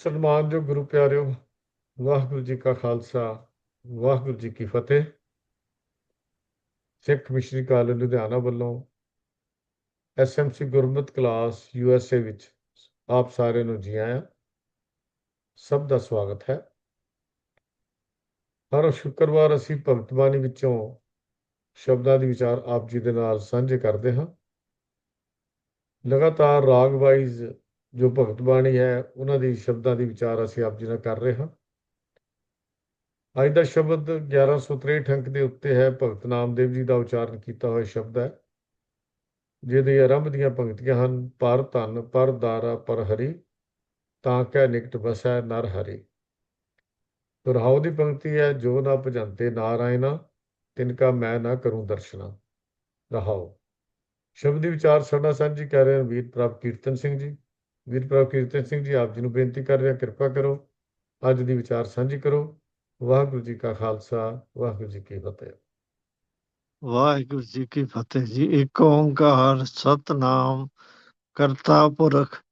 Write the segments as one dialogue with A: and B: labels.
A: ਸਨਮਾਨਯੋਗ ਗੁਰੂ ਪਿਆਰਿਓ, ਵਾਹਿਗੁਰੂ ਜੀ ਕਾ ਖਾਲਸਾ, ਵਾਹਿਗੁਰੂ ਜੀ ਕੀ ਫਤਿਹ। ਸਿੱਖ missionary college Ludhiana ਵੱਲੋਂ ਐਸਐਮਸੀ ਗੁਰਮਤ ਕਲਾਸ ਯੂਐਸਏ ਵਿੱਚ ਆਪ ਸਾਰਿਆਂ ਨੂੰ ਜੀ ਆਇਆਂ, ਸਭ ਦਾ ਸਵਾਗਤ ਹੈ। ਹਰ ਸ਼ੁੱਕਰਵਾਰ ਅਸੀਂ ਭਗਤ ਬਾਣੀ ਵਿੱਚੋਂ ਸ਼ਬਦਾਂ ਦੀ ਵਿਚਾਰ ਆਪ ਜੀ ਦੇ ਨਾਲ ਸਾਂਝੇ ਕਰਦੇ ਹਾਂ। ਲਗਾਤਾਰ ਰਾਗ ਵਾਈਜ਼ ਜੋ ਭਗਤ ਬਾਣੀ ਹੈ, ਉਹਨਾਂ ਦੀ ਸ਼ਬਦਾਂ ਦੀ ਵਿਚਾਰ ਅਸੀਂ ਆਪ ਜੀ ਨਾਲ ਕਰ ਰਹੇ ਹਾਂ। ਅੱਜ ਦਾ ਸ਼ਬਦ 1163 ਅੰਕ ਦੇ ਉੱਤੇ ਹੈ। ਭਗਤ ਨਾਮਦੇਵ ਜੀ ਦਾ ਉਚਾਰਨ ਕੀਤਾ ਹੋਇਆ ਸ਼ਬਦ ਹੈ, ਜਿਹਦੇ ਆਰੰਭ ਦੀਆਂ ਪੰਕਤੀਆਂ ਹਨ, ਪਰ ਧਨ, ਪਰ ਦਾਰਾ, ਪਰ ਹਰੀ, ਤਾਂ ਕੈ ਨਿਕਟ ਬਸੈ ਨਰ ਹਰੀ। ਦੁਰਹਾਉ ਦੀ ਪੰਕਤੀ ਹੈ, ਜੋ ਨਾ ਭਜੰਤੇ ਨਾਰਾਇਣਾ, ਤਿਨ ਕਾ ਮੈਂ ਨਾ ਕਰੂੰ ਦਰਸ਼ਨਾ। ਰਹਾਉ। ਸ਼ਬਦ ਦੀ ਵਿਚਾਰ ਸਾਡਾ ਸਾਂਝੀ ਕਰ ਰਹੇ ਹਨ ਵੀਰ ਪ੍ਰਭ ਕੀਰਤਨ ਸਿੰਘ ਜੀ। ਵੀਰ ਕੀਰਤਨ ਸਿੰਘ ਜੀ, ਆਪ ਜੀ ਨੂੰ ਬੇਨਤੀ ਕਰ ਰਿਹਾ, ਕਿਰਪਾ ਕਰੋ, ਅੱਜ ਦੀ ਵਿਚਾਰ ਸਾਂਝੀ ਕਰੋ। ਵਾਹਿਗੁਰੂ ਜੀ ਕਾ ਖਾਲਸਾ, ਵਾਹਿਗੁਰੂ ਜੀ ਕੀ ਫਤਿਹ।
B: ਵਾਹਿਗੁਰੂ ਜੀ ਕੀ ਫਤਿਹ ਜੀ। ਇੱਕ ਓੰਕਾਰ ਸਤਨਾਮ ਕਰਤਾ ਪੁਰਖ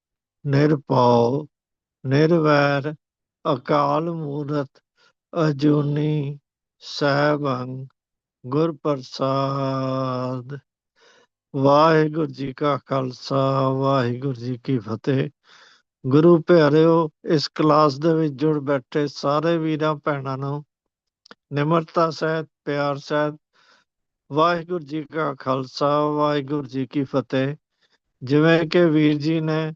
B: ਨਿਰਭਉ, ਨਿਰਵੈਰ ਅਕਾਲ ਮੂਰਤ ਅਜੂਨੀ ਸੈਭੰ ਗੁਰ ਪ੍ਰਸਾਦ ਵਾਹਿਗੁਰੂ ਜੀ ਕਾ ਖਾਲਸਾ, ਵਾਹਿਗੁਰੂ ਜੀ ਕੀ ਫਤਿਹ। ਗੁਰੂ ਪਿਆਰਿਓ, ਇਸ ਕਲਾਸ ਦੇ ਵਿੱਚ ਜੁੜ ਬੈਠੇ ਸਾਰੇ ਵੀਰਾਂ ਭੈਣਾਂ ਨੂੰ ਨਿਮਰਤਾ ਸਹਿਤ, ਪਿਆਰ ਸਹਿਤ, ਵਾਹਿਗੁਰੂ ਜੀ ਕਾ ਖਾਲਸਾ, ਵਾਹਿਗੁਰੂ ਜੀ ਕੀ ਫਤਿਹ। ਜਿਵੇਂ ਕਿ ਵੀਰ ਜੀ ਨੇ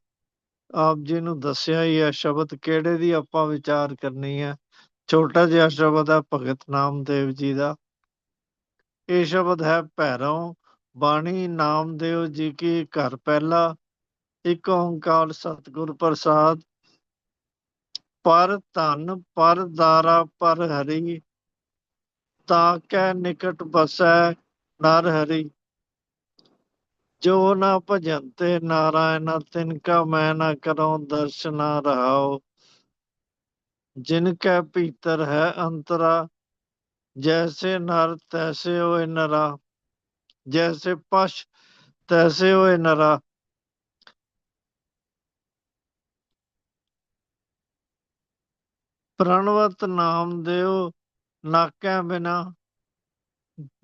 B: ਆਪ ਜੀ ਨੂੰ ਦੱਸਿਆ ਹੀ ਹੈ, ਸ਼ਬਦ ਕਿਹੜੇ ਦੀ ਆਪਾਂ ਵਿਚਾਰ ਕਰਨੀ ਹੈ? ਛੋਟਾ ਜਿਹਾ ਸ਼ਬਦ ਹੈ ਭਗਤ ਨਾਮਦੇਵ ਜੀ ਦਾ। ਇਹ ਸ਼ਬਦ ਹੈ ਭੈਰੋਂ ਬਾਣੀ ਨਾਮਦੇਵ ਜੀ ਕੀ ਘਰ ਪਹਿਲਾ, ਇੱਕ ਓੰਕਾਰ ਸਤਿਗੁਰ ਪ੍ਰਸਾਦ। ਪਰ ਧਨ, ਪਰ ਦਾਰਾ, ਪਰ ਹਰੀ, ਤਾਂ ਕੈ ਨਿਕਟ ਬਸੈ ਨਰ ਹਰੀ। ਜੋ ਨਾ ਭਜੰਤੇ ਨਾਰਾਇਣ, ਤਿਨ ਕਾ ਮੈਂ ਨਾ ਕਰਉ ਦਰਸ਼ਨਾ ਰਹਾਉ। ਜਿਨ ਕੈ ਭੀਤਰ ਹੈ ਅੰਤਰਾ, ਜੈਸੇ ਨਰ, ਤੈਸੇ ਹੋਏ ਨਰਾ। ਜੈਸੇ ਪਸ਼ ਤੈਸੇ ਹੋਏ ਨਰਾ ਪ੍ਰਣਵਤ ਨਾਮ ਦਿਓ ਨਾਕਿਆ ਬਿਨਾ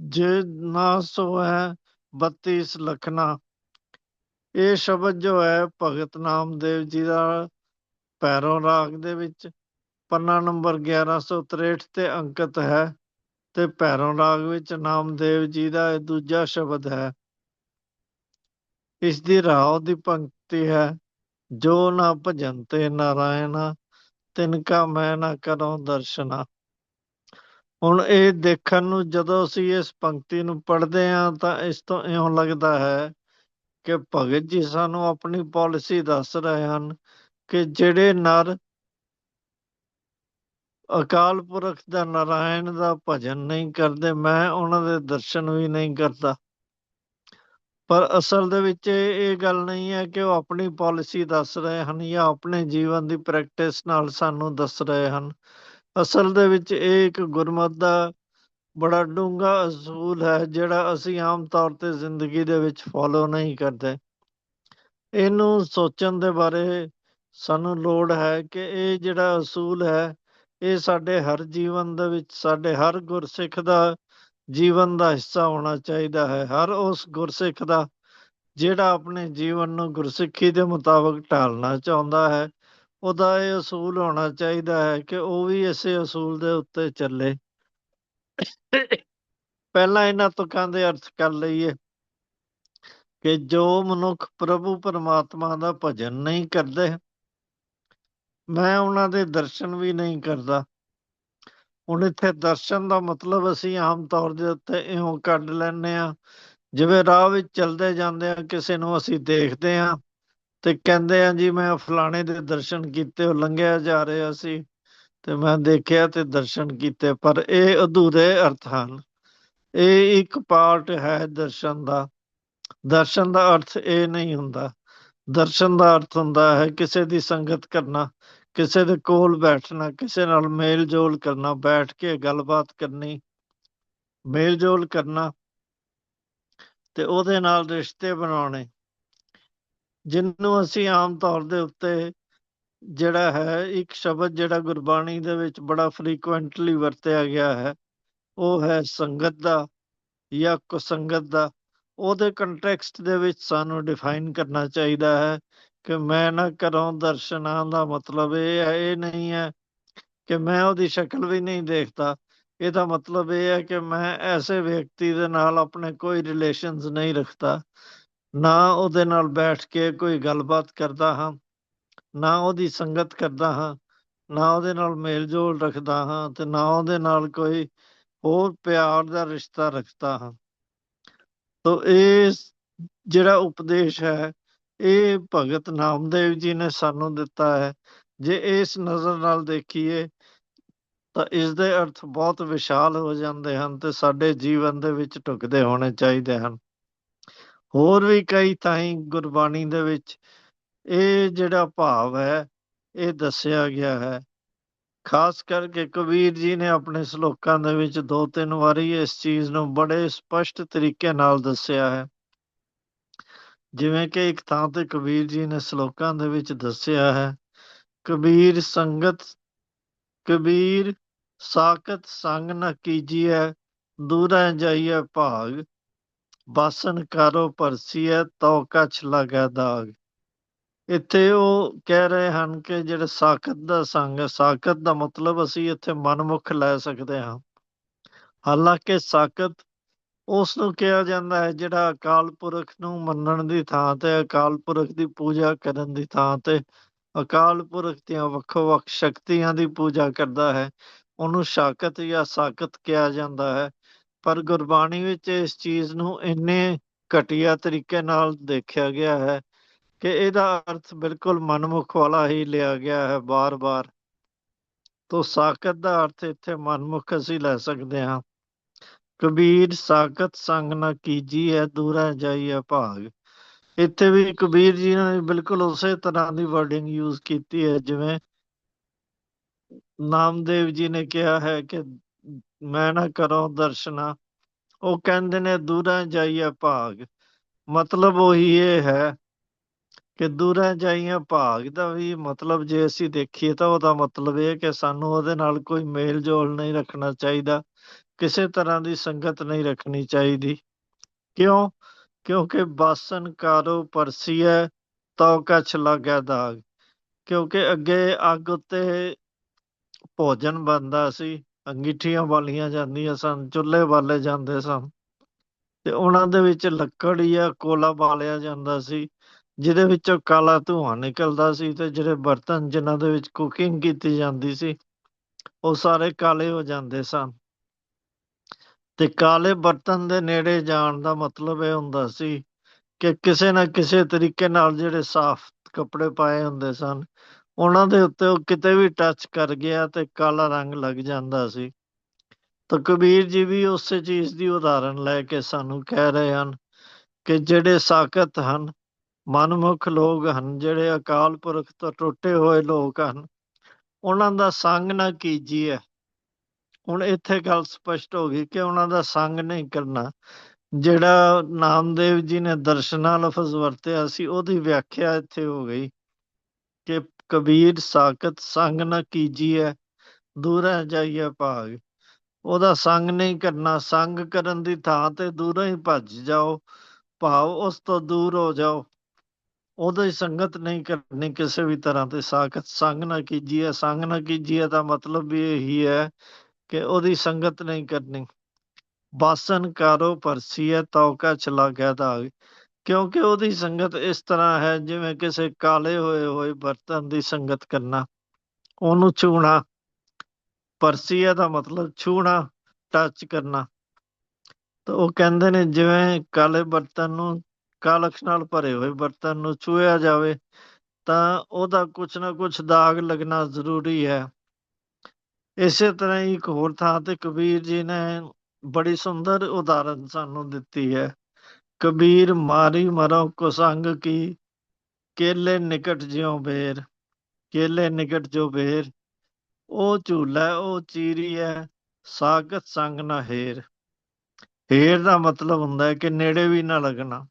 B: ਜੇ ਨਾ ਸੋ ਹੈ 32 ਲਖਣਾ ਇਹ ਸ਼ਬਦ ਜੋ ਹੈ ਭਗਤ ਨਾਮਦੇਵ ਜੀ ਦਾ ਪੈਰੋਂ ਰਾਗ ਦੇ ਵਿੱਚ ਪੰਨਾ ਨੰਬਰ 1163 ਤੇ ਅੰਕਿਤ ਹੈ ਤੇ ਪੈਰੋਂ ਰਾਗ ਵਿੱਚ ਨਾਮਦੇਵ ਜੀ ਦਾ ਇਹ ਦੂਜਾ ਸ਼ਬਦ ਹੈ। ਇਸ ਦੀ ਰਾਉ ਦੀ ਪੰਕਤੀ ਹੈ, ਜੋ ਨਾ ਭਜੰਤੇ ਨਾਰਾਇਣ ਤਿਨ ਕਾ ਮੈਂ ਨਾ ਕਰਉ ਦਰਸ਼ਨਾ। ਹੁਣ ਇਹ ਦੇਖਣ ਨੂੰ ਜਦੋਂ ਅਸੀਂ ਇਸ ਪੰਕਤੀ ਨੂੰ ਪੜ੍ਹਦੇ ਹਾਂ ਤਾਂ ਇਸ ਤੋਂ ਇਉਂ ਲੱਗਦਾ ਹੈ ਕਿ ਭਗਤ ਜੀ ਸਾਨੂੰ ਆਪਣੀ ਪਾਲਿਸੀ ਦੱਸ ਰਹੇ ਹਨ ਕਿ ਜਿਹੜੇ ਨਰ ਅਕਾਲ ਪੁਰਖ ਦਾ ਨਾਰਾਇਣ ਦਾ ਭਜਨ ਨਹੀਂ ਕਰਦੇ, ਮੈਂ ਉਹਨਾਂ ਦੇ ਦਰਸ਼ਨ ਵੀ ਨਹੀਂ ਕਰਦਾ। ਪਰ ਅਸਲ ਦੇ ਵਿੱਚ ਇਹ ਗੱਲ ਨਹੀਂ ਹੈ ਕਿ ਉਹ ਆਪਣੀ ਪਾਲਿਸੀ ਦੱਸ ਰਹੇ ਹਨ ਜਾਂ ਆਪਣੇ ਜੀਵਨ ਦੀ ਪ੍ਰੈਕਟਿਸ ਨਾਲ ਸਾਨੂੰ ਦੱਸ ਰਹੇ ਹਨ। ਅਸਲ ਦੇ ਵਿੱਚ ਇਹ ਇੱਕ ਗੁਰਮਤ ਦਾ ਬੜਾ ਡੂੰਘਾ ਅਸੂਲ ਹੈ, ਜਿਹੜਾ ਅਸੀਂ ਆਮ ਤੌਰ ਤੇ ਜ਼ਿੰਦਗੀ ਦੇ ਵਿੱਚ ਫੋਲੋ ਨਹੀਂ ਕਰਦੇ। ਇਹਨੂੰ ਸੋਚਣ ਦੇ ਬਾਰੇ ਸਾਨੂੰ ਲੋੜ ਹੈ ਕਿ ਇਹ ਜਿਹੜਾ ਅਸੂਲ ਹੈ ਇਹ ਸਾਡੇ ਹਰ ਜੀਵਨ ਦੇ ਵਿੱਚ, ਸਾਡੇ ਹਰ ਗੁਰਸਿੱਖ ਦਾ ਜੀਵਨ ਦਾ ਹਿੱਸਾ ਹੋਣਾ ਚਾਹੀਦਾ ਹੈ। ਹਰ ਉਸ ਗੁਰਸਿੱਖ ਦਾ ਜਿਹੜਾ ਆਪਣੇ ਜੀਵਨ ਨੂੰ ਗੁਰਸਿੱਖੀ ਦੇ ਮੁਤਾਬਕ ਢਾਲਣਾ ਚਾਹੁੰਦਾ ਹੈ, ਉਹਦਾ ਇਹ ਅਸੂਲ ਹੋਣਾ ਚਾਹੀਦਾ ਹੈ ਕਿ ਉਹ ਵੀ ਇਸੇ ਅਸੂਲ ਦੇ ਉੱਤੇ ਚੱਲੇ। ਪਹਿਲਾਂ ਇਹਨਾਂ ਤੁਕਾਂ ਦੇ ਅਰਥ ਕਰ ਲਈਏ ਕਿ ਜੋ ਮਨੁੱਖ ਪ੍ਰਭੂ ਪਰਮਾਤਮਾ ਦਾ ਭਜਨ ਨਹੀਂ ਕਰਦੇ ਮੈਂ ਉਹਨਾਂ ਦੇ ਦਰਸ਼ਨ ਵੀ ਨਹੀਂ ਕਰਦਾ। ਹੁਣ ਇੱਥੇ ਦਰਸ਼ਨ ਦਾ ਮਤਲਬ ਅਸੀਂ ਆਮ ਤੌਰ ਦੇ ਉੱਤੇ ਇਉਂ ਕੱਢ ਲੈਂਦੇ ਆ ਜਿਵੇਂ ਰਾਹ ਵਿੱਚ ਚਲਦੇ ਜਾਂਦੇ ਆ ਕਿਸੇ ਨੂੰ ਅਸੀਂ ਦੇਖਦੇ ਆ ਤੇ ਕਹਿੰਦੇ ਆ ਜੀ, ਮੈਂ ਫਲਾਣੇ ਦੇ ਦਰਸ਼ਨ ਕੀਤੇ, ਉਹ ਲੰਘਿਆ ਜਾ ਰਿਹਾ ਸੀ ਤੇ ਮੈਂ ਦੇਖਿਆ ਤੇ ਦਰਸ਼ਨ ਕੀਤੇ। ਪਰ ਇਹ ਅਧੂਰੇ ਅਰਥ ਹਨ। ਇਹ ਇੱਕ ਪਾਰਟ ਹੈ ਦਰਸ਼ਨ ਦਾ। ਦਰਸ਼ਨ ਦਾ ਅਰਥ ਇਹ ਨਹੀਂ ਹੁੰਦਾ। ਦਰਸ਼ਨ ਦਾ ਅਰਥ ਹੁੰਦਾ ਹੈ ਕਿਸੇ ਦੀ ਸੰਗਤ ਕਰਨਾ। ਕਿਸੇ ਦੇ ਕੋਲ ਬੈਠਣਾ, ਕਿਸੇ ਨਾਲ ਮੇਲ ਜੋਲ ਕਰਨਾ, ਬੈਠ ਕੇ ਗੱਲਬਾਤ ਕਰਨੀ, ਮੇਲ ਜੋਲ ਕਰਨਾ ਤੇ ਉਹਦੇ ਨਾਲ ਰਿਸ਼ਤੇ ਬਣਾਉਣੇ। ਜਿਹਨੂੰ ਅਸੀਂ ਆਮ ਤੌਰ ਦੇ ਉੱਤੇ ਜਿਹੜਾ ਹੈ, ਇੱਕ ਸ਼ਬਦ ਜਿਹੜਾ ਗੁਰਬਾਣੀ ਦੇ ਵਿੱਚ ਬੜਾ ਫ੍ਰੀਕੁਐਂਟਲੀ ਵਰਤਿਆ ਗਿਆ ਹੈ, ਉਹ ਹੈ ਸੰਗਤ ਦਾ ਜਾਂ ਕੁਸੰਗਤ ਦਾ। ਉਹਦੇ ਕੰਟੈਕਸਟ ਦੇ ਵਿੱਚ ਸਾਨੂੰ ਡਿਫਾਈਨ ਕਰਨਾ ਚਾਹੀਦਾ ਹੈ ਕਿ ਮੈਂ ਨਾ ਕਰਾਂ ਦਰਸ਼ਨਾਂ ਦਾ ਮਤਲਬ ਇਹ ਹੈ, ਇਹ ਨਹੀਂ ਹੈ ਕਿ ਮੈਂ ਉਹਦੀ ਸ਼ਕਲ ਵੀ ਨਹੀਂ ਦੇਖਦਾ। ਇਹਦਾ ਮਤਲਬ ਇਹ ਹੈ ਕਿ ਮੈਂ ਐਸੇ ਵਿਅਕਤੀ ਦੇ ਨਾਲ ਆਪਣੇ ਕੋਈ ਰਿਲੇਸ਼ਨਸ ਨਹੀਂ ਰੱਖਦਾ। ਨਾ ਉਹਦੇ ਨਾਲ ਬੈਠ ਕੇ ਕੋਈ ਗੱਲਬਾਤ ਕਰਦਾ ਹਾਂ, ਨਾ ਉਹਦੀ ਸੰਗਤ ਕਰਦਾ ਹਾਂ, ਨਾ ਉਹਦੇ ਨਾਲ ਮੇਲ ਜੋਲ ਰੱਖਦਾ ਹਾਂ ਤੇ ਨਾ ਉਹਦੇ ਨਾਲ ਕੋਈ ਹੋਰ ਪਿਆਰ ਦਾ ਰਿਸ਼ਤਾ ਰੱਖਦਾ ਹਾਂ। ਤੋ ਇਹ ਜਿਹੜਾ ਉਪਦੇਸ਼ ਹੈ ਇਹ ਭਗਤ ਨਾਮਦੇਵ ਜੀ ਨੇ ਸਾਨੂੰ ਦਿੱਤਾ ਹੈ। ਜੇ ਇਸ ਨਜ਼ਰ ਨਾਲ ਦੇਖੀਏ ਤਾਂ ਇਸ ਦੇ ਅਰਥ ਬਹੁਤ ਵਿਸ਼ਾਲ ਹੋ ਜਾਂਦੇ ਹਨ ਤੇ ਸਾਡੇ ਜੀਵਨ ਦੇ ਵਿੱਚ ਢੁਕਦੇ ਹੋਣੇ ਚਾਹੀਦੇ ਹਨ। ਹੋਰ ਵੀ ਕਈ ਥਾਈਂ ਗੁਰਬਾਣੀ ਦੇ ਵਿੱਚ ਇਹ ਜਿਹੜਾ ਭਾਵ ਹੈ, ਇਹ ਦੱਸਿਆ ਗਿਆ ਹੈ। ਖਾਸ ਕਰਕੇ ਕਬੀਰ ਜੀ ਨੇ ਆਪਣੇ ਸ਼ਲੋਕਾਂ ਦੇ ਵਿੱਚ ਦੋ ਤਿੰਨ ਵਾਰੀ ਇਸ ਚੀਜ਼ ਨੂੰ ਬੜੇ ਸਪਸ਼ਟ ਤਰੀਕੇ ਨਾਲ ਦੱਸਿਆ ਹੈ। ਜਿਵੇਂ ਕਿ ਇੱਕ ਥਾਂ ਤੇ ਕਬੀਰ ਜੀ ਨੇ ਸ਼ਲੋਕਾਂ ਦੇ ਵਿੱਚ ਦੱਸਿਆ ਹੈ, ਕਬੀਰ ਸੰਗਤ, ਕਬੀਰ ਸਾਖਤ ਸੰਗ ਨ ਕੀਜੀਐ, ਦੂਰੈ ਜਾਈਐ ਭਾਗ, ਬਾਸਨ ਕਰੋ ਪਰਸੀਐ, ਤਉ ਕਛ ਲਗੈ ਦਾਗ। ਇੱਥੇ ਉਹ ਕਹਿ ਰਹੇ ਹਨ ਕਿ ਜਿਹੜੇ ਸਾਖਤ ਦਾ ਸੰਗ ਹੈ, ਸਾਖਤ ਦਾ ਮਤਲਬ ਅਸੀਂ ਇੱਥੇ ਮਨਮੁਖ ਲੈ ਸਕਦੇ ਹਾਂ। ਹਾਲਾਂਕਿ ਸਾਖਤ ਉਸ ਨੂੰ ਕਿਹਾ ਜਾਂਦਾ ਹੈ, ਜਿਹੜਾ ਅਕਾਲ ਪੁਰਖ ਨੂੰ ਮੰਨਣ ਦੀ ਥਾਂ ਤੇ, ਅਕਾਲ ਪੁਰਖ ਦੀ ਪੂਜਾ ਕਰਨ ਦੀ ਥਾਂ ਤੇ, ਅਕਾਲ ਪੁਰਖ ਦੀਆਂ ਵੱਖੋ ਵੱਖ ਸ਼ਕਤੀਆਂ ਦੀ ਪੂਜਾ ਕਰਦਾ ਹੈ, ਉਹਨੂੰ ਸ਼ਾਕਤ ਜਾਂ ਸਾਕਤ ਕਿਹਾ ਜਾਂਦਾ ਹੈ। ਪਰ ਗੁਰਬਾਣੀ ਵਿੱਚ ਇਸ ਚੀਜ਼ ਨੂੰ ਇੰਨੇ ਘਟੀਆ ਤਰੀਕੇ ਨਾਲ ਦੇਖਿਆ ਗਿਆ ਹੈ ਕਿ ਇਹਦਾ ਅਰਥ ਬਿਲਕੁਲ ਮਨਮੁਖ ਵਾਲਾ ਹੀ ਲਿਆ ਗਿਆ ਹੈ ਬਾਰ-ਬਾਰ। ਤੋਂ ਸਾਕਤ ਦਾ ਅਰਥ ਇੱਥੇ ਮਨਮੁਖ ਅਸੀਂ ਲੈ ਸਕਦੇ ਹਾਂ। ਕਬੀਰ ਸਾਕਤ ਸੰਗ ਨਾ ਕੀਜੀਐ ਦੂਰਾ ਜਾਈਐ ਭਾਗ। ਇੱਥੇ ਵੀ ਕਬੀਰ ਜੀ ਨੇ ਬਿਲਕੁਲ ਉਸੇ ਤਰ੍ਹਾਂ ਦੀ ਵਰਡਿੰਗ ਯੂਜ਼ ਕੀਤੀ ਹੈ, ਜਿਵੇਂ ਨਾਮਦੇਵ ਜੀ ਨੇ ਕਿਹਾ ਹੈ ਕਿ ਮੈਂ ਨਾ ਕਰਾਂ ਦਰਸ਼ਨਾ। ਉਹ ਕਹਿੰਦੇ ਨੇ ਦੂਰਾ ਜਾਈਏ ਭਾਗ। ਮਤਲਬ ਉਹੀ ਇਹ ਹੈ ਕਿ ਦੂਰਾ ਜਾਈਏ ਭਾਗ ਦਾ ਵੀ ਮਤਲਬ ਜੇ ਅਸੀਂ ਦੇਖੀਏ ਤਾਂ ਉਹਦਾ ਮਤਲਬ ਇਹ ਕਿ ਸਾਨੂੰ ਉਹਦੇ ਨਾਲ ਕੋਈ ਮੇਲ ਜੋਲ ਨਹੀਂ ਰੱਖਣਾ ਚਾਹੀਦਾ। ਕਿਸੇ ਤਰ੍ਹਾਂ ਦੀ ਸੰਗਤ ਨਹੀਂ ਰੱਖਣੀ ਚਾਹੀਦੀ। ਕਿਉਂ? ਕਿਉਂਕਿ ਬਾਸਨ ਕਾਰੋ ਪਰਸੀਐ, ਤਉ ਕਛ ਲੱਗੈ ਦਾਗ। ਕਿਉਂਕਿ ਅੱਗੇ ਅੱਗ ਉੱਤੇ ਭੋਜਨ ਬਣਦਾ ਸੀ, ਅੰਗੀਠੀਆਂ ਬਾਲੀਆਂ ਜਾਂਦੀਆਂ ਸਨ, ਚੁੱਲ੍ਹੇ ਬਾਲੇ ਜਾਂਦੇ ਸਨ। ਤੇ ਉਹਨਾਂ ਦੇ ਵਿੱਚ ਲੱਕੜ ਜਾਂ ਕੋਲਾ ਬਾਲਿਆ ਜਾਂਦਾ ਸੀ, ਜਿਹਦੇ ਵਿੱਚੋਂ ਕਾਲਾ ਧੂਆਂ ਨਿਕਲਦਾ ਸੀ ਤੇ ਜਿਹੜੇ ਬਰਤਨ ਜਿਨ੍ਹਾਂ ਦੇ ਵਿੱਚ ਕੁਕਿੰਗ ਕੀਤੀ ਜਾਂਦੀ ਸੀ, ਉਹ ਸਾਰੇ ਕਾਲੇ ਹੋ ਜਾਂਦੇ ਸਨ। ਤੇ ਕਾਲੇ ਬਰਤਨ ਦੇ ਨੇੜੇ ਜਾਣ ਦਾ ਮਤਲਬ ਇਹ ਹੁੰਦਾ ਸੀ ਕਿ ਕਿਸੇ ਨਾ ਕਿਸੇ ਤਰੀਕੇ ਨਾਲ ਜਿਹੜੇ ਸਾਫ਼ ਕੱਪੜੇ ਪਾਏ ਹੁੰਦੇ ਸਨ, ਉਹਨਾਂ ਦੇ ਉੱਤੇ ਉਹ ਕਿਤੇ ਵੀ ਟੱਚ ਕਰ ਗਿਆ ਤੇ ਕਾਲਾ ਰੰਗ ਲੱਗ ਜਾਂਦਾ ਸੀ। ਤਾਂ ਕਬੀਰ ਜੀ ਵੀ ਉਸੇ ਚੀਜ਼ ਦੀ ਉਦਾਹਰਣ ਲੈ ਕੇ ਸਾਨੂੰ ਕਹਿ ਰਹੇ ਹਨ ਕਿ ਜਿਹੜੇ ਸਾਖਤ ਹਨ, ਮਨਮੁਖ ਲੋਕ ਹਨ, ਜਿਹੜੇ ਅਕਾਲ ਪੁਰਖ ਤੋਂ ਟੁੱਟੇ ਹੋਏ ਲੋਕ ਹਨ, ਉਹਨਾਂ ਦਾ ਸੰਗ ਨਾ ਕੀਜੀਏ। ਹੁਣ ਇੱਥੇ ਗੱਲ ਸਪਸ਼ਟ ਹੋ ਗਈ ਕਿ ਉਹਨਾਂ ਦਾ ਸੰਗ ਨਹੀਂ ਕਰਨਾ। ਜਿਹੜਾ ਨਾਮਦੇਵ ਜੀ ਨੇ ਦਰਸ਼ਨਾ ਲਫ਼ਜ਼ ਵਰਤਿਆ ਸੀ, ਉਹਦੀ ਵਿਆਖਿਆ ਇੱਥੇ ਹੋ ਗਈ ਕਿ ਕਬੀਰ, ਸਾਖਤ, ਸੰਗ ਨਾ ਕੀਜੀਏ ਦੂਰ ਜਾਈਏ ਭਾਗ। ਉਹਦਾ ਸੰਗ ਨਹੀਂ ਕਰਨਾ, ਸੰਗ ਕਰਨ ਦੀ ਥਾਂ ਤੇ ਦੂਰੋਂ ਹੀ ਭੱਜ ਜਾਓ, ਭਾਵ ਉਸ ਤੋਂ ਦੂਰ ਹੋ ਜਾਓ। ਉਹਦੀ ਸੰਗਤ ਨਹੀਂ ਕਰਨੀ ਕਿਸੇ ਵੀ ਤਰ੍ਹਾਂ ਤੇ ਸਾਖਤ, ਸੰਗ ਨਾ ਕੀਜੀਏ ਸੰਗ ਨਾ ਕੀਜੀਏ ਦਾ ਮਤਲਬ ਵੀ ਇਹੀ ਹੈ ਕਿ ਉਹਦੀ ਸੰਗਤ ਨਹੀਂ ਕਰਨੀ। ਬਾਸਨ ਕਾਰੋ ਪਰਸੀਏ ਤੌਕਾ ਚਲਾ ਗਿਆ ਦਾ ਕਿਉਂਕਿ ਉਹਦੀ ਸੰਗਤ ਇਸ ਤਰ੍ਹਾਂ ਹੈ ਜਿਵੇਂ ਕਿਸੇ ਕਾਲੇ ਹੋਏ ਹੋਏ ਬਰਤਨ ਦੀ ਸੰਗਤ ਕਰਨਾ। ਉਹਨੂੰ ਛੂਣਾ ਪਰਸੀਆ ਦਾ ਮਤਲਬ ਛੂਣਾ ਟੱਚ ਕਰਨਾ। ਤਾਂ ਉਹ ਕਹਿੰਦੇ ਨੇ ਜਿਵੇਂ ਕਾਲੇ ਬਰਤਨ ਨੂੰ ਕਾਲਖ ਨਾਲ ਭਰੇ ਹੋਏ ਬਰਤਨ ਨੂੰ ਛੂਇਆ ਜਾਵੇ, ਤਾਂ ਉਹਦਾ ਕੁਝ ਨਾ ਕੁਝ ਦਾਗ ਲੱਗਣਾ ਜ਼ਰੂਰੀ ਹੈ। ਇਸੇ ਤਰ੍ਹਾਂ ਹੀ ਇੱਕ ਹੋਰ ਥਾਂ ਤੇ ਕਬੀਰ ਜੀ ਨੇ ਬੜੀ ਸੁੰਦਰ ਉਦਾਹਰਨ ਸਾਨੂੰ ਦਿੱਤੀ ਹੈ। ਕਬੀਰ, ਮਾਰੀ ਮਰੋ ਕੁਸੰਗ ਕੀ, ਕੇਲੇ ਨਿਕਟ ਜਿਉ ਬੇਰ, ਕੇਲੇ ਨਿਕਟ ਜੋ ਬੇਰ ਉਹ ਝੂਲਾ ਉਹ ਚੀਰੀ ਹੈ ਸਾਗਤ ਸੰਗ ਨਾ ਹੇਰ। ਹੇਰ ਦਾ ਮਤਲਬ ਹੁੰਦਾ ਹੈ ਕਿ ਨੇੜੇ ਵੀ ਨਾ ਲੱਗਣਾ।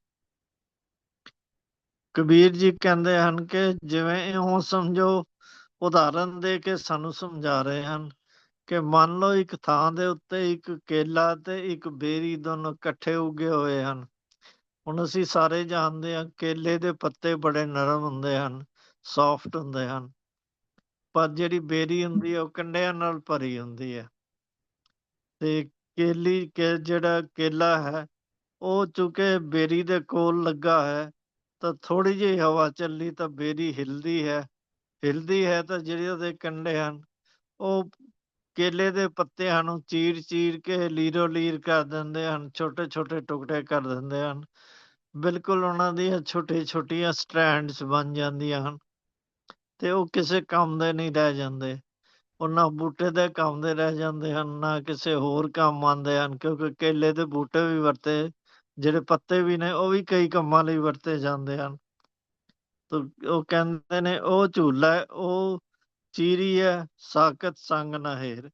B: ਕਬੀਰ ਜੀ ਕਹਿੰਦੇ ਹਨ ਕਿ ਜਿਵੇਂ ਇਉਂ ਸਮਝੋ, ਉਦਾਹਰਨ ਦੇ ਕੇ ਸਾਨੂੰ ਸਮਝਾ ਰਹੇ ਹਨ। ਕਿ ਮੰਨ ਲਓ ਇੱਕ ਥਾਂ ਦੇ ਉੱਤੇ ਇੱਕ ਕੇਲਾ ਤੇ ਇੱਕ ਬੇਰੀ ਦੋਨੋਂ ਇਕੱਠੇ ਉੱਗੇ ਹੋਏ ਹਨ। ਹੁਣ ਅਸੀਂ ਸਾਰੇ ਜਾਣਦੇ ਹਾਂ ਕੇਲੇ ਦੇ ਪੱਤੇ ਬੜੇ ਨਰਮ ਹੁੰਦੇ ਹਨ ਸੌਫਟ ਹੁੰਦੇ ਹਨ। ਪਰ ਜਿਹੜੀ ਬੇਰੀ ਹੁੰਦੀ ਹੈ ਉਹ ਕੰਡਿਆਂ ਨਾਲ ਭਰੀ ਹੁੰਦੀ ਹੈ। ਤੇ ਕੇਲੀ ਕੇ ਜਿਹੜਾ ਕੇਲਾ ਹੈ, ਉਹ ਚੁੱਕੇ ਬੇਰੀ ਦੇ ਕੋਲ ਲੱਗਾ ਹੈ, ਤਾਂ ਥੋੜੀ ਜਿਹੀ ਹਵਾ ਚੱਲੀ ਤਾਂ ਬੇਰੀ ਹਿਲਦੀ ਹੈ। ਹਿਲਦੀ ਹੈ ਤਾਂ ਜਿਹੜੇ ਉਹਦੇ ਕੰਡੇ ਹਨ, ਉਹ ਕੇਲੇ ਦੇ ਪੱਤਿਆਂ ਨੂੰ ਚੀਰ ਚੀਰ ਕੇ ਲੀਰੋ ਲੀਰ ਕਰ ਦਿੰਦੇ ਹਨ, ਛੋਟੇ ਛੋਟੇ ਟੁਕੜੇ ਕਰ ਦਿੰਦੇ ਹਨ। ਬਿਲਕੁਲ ਉਹਨਾਂ ਦੀਆਂ ਛੋਟੀਆਂ ਛੋਟੀਆਂ ਸਟ੍ਰੈਂਡਸ ਬਣ ਜਾਂਦੀਆਂ ਹਨ ਤੇ ਉਹ ਕਿਸੇ ਕੰਮ ਦੇ ਨਹੀਂ ਰਹਿ ਜਾਂਦੇ। ਉਹ ਨਾ ਬੂਟੇ ਦੇ ਕੰਮ ਦੇ ਰਹਿ ਜਾਂਦੇ ਹਨ, ਨਾ ਕਿਸੇ ਹੋਰ ਕੰਮ ਆਉਂਦੇ ਹਨ, ਕਿਉਂਕਿ ਕੇਲੇ ਦੇ ਬੂਟੇ ਵੀ ਵਰਤੇ, ਜਿਹੜੇ ਪੱਤੇ ਵੀ ਨੇ, ਉਹ ਵੀ ਕਈ ਕੰਮਾਂ ਲਈ ਵਰਤੇ ਜਾਂਦੇ ਹਨ। ਤਾਂ ਉਹ ਕਹਿੰਦੇ ਨੇ, ਉਹ ਝੂਲਾ ਉਹ ਚੀਰੀ ਹੈ ਸਾਕਤ ਸੰਗ ਨਹਿਰ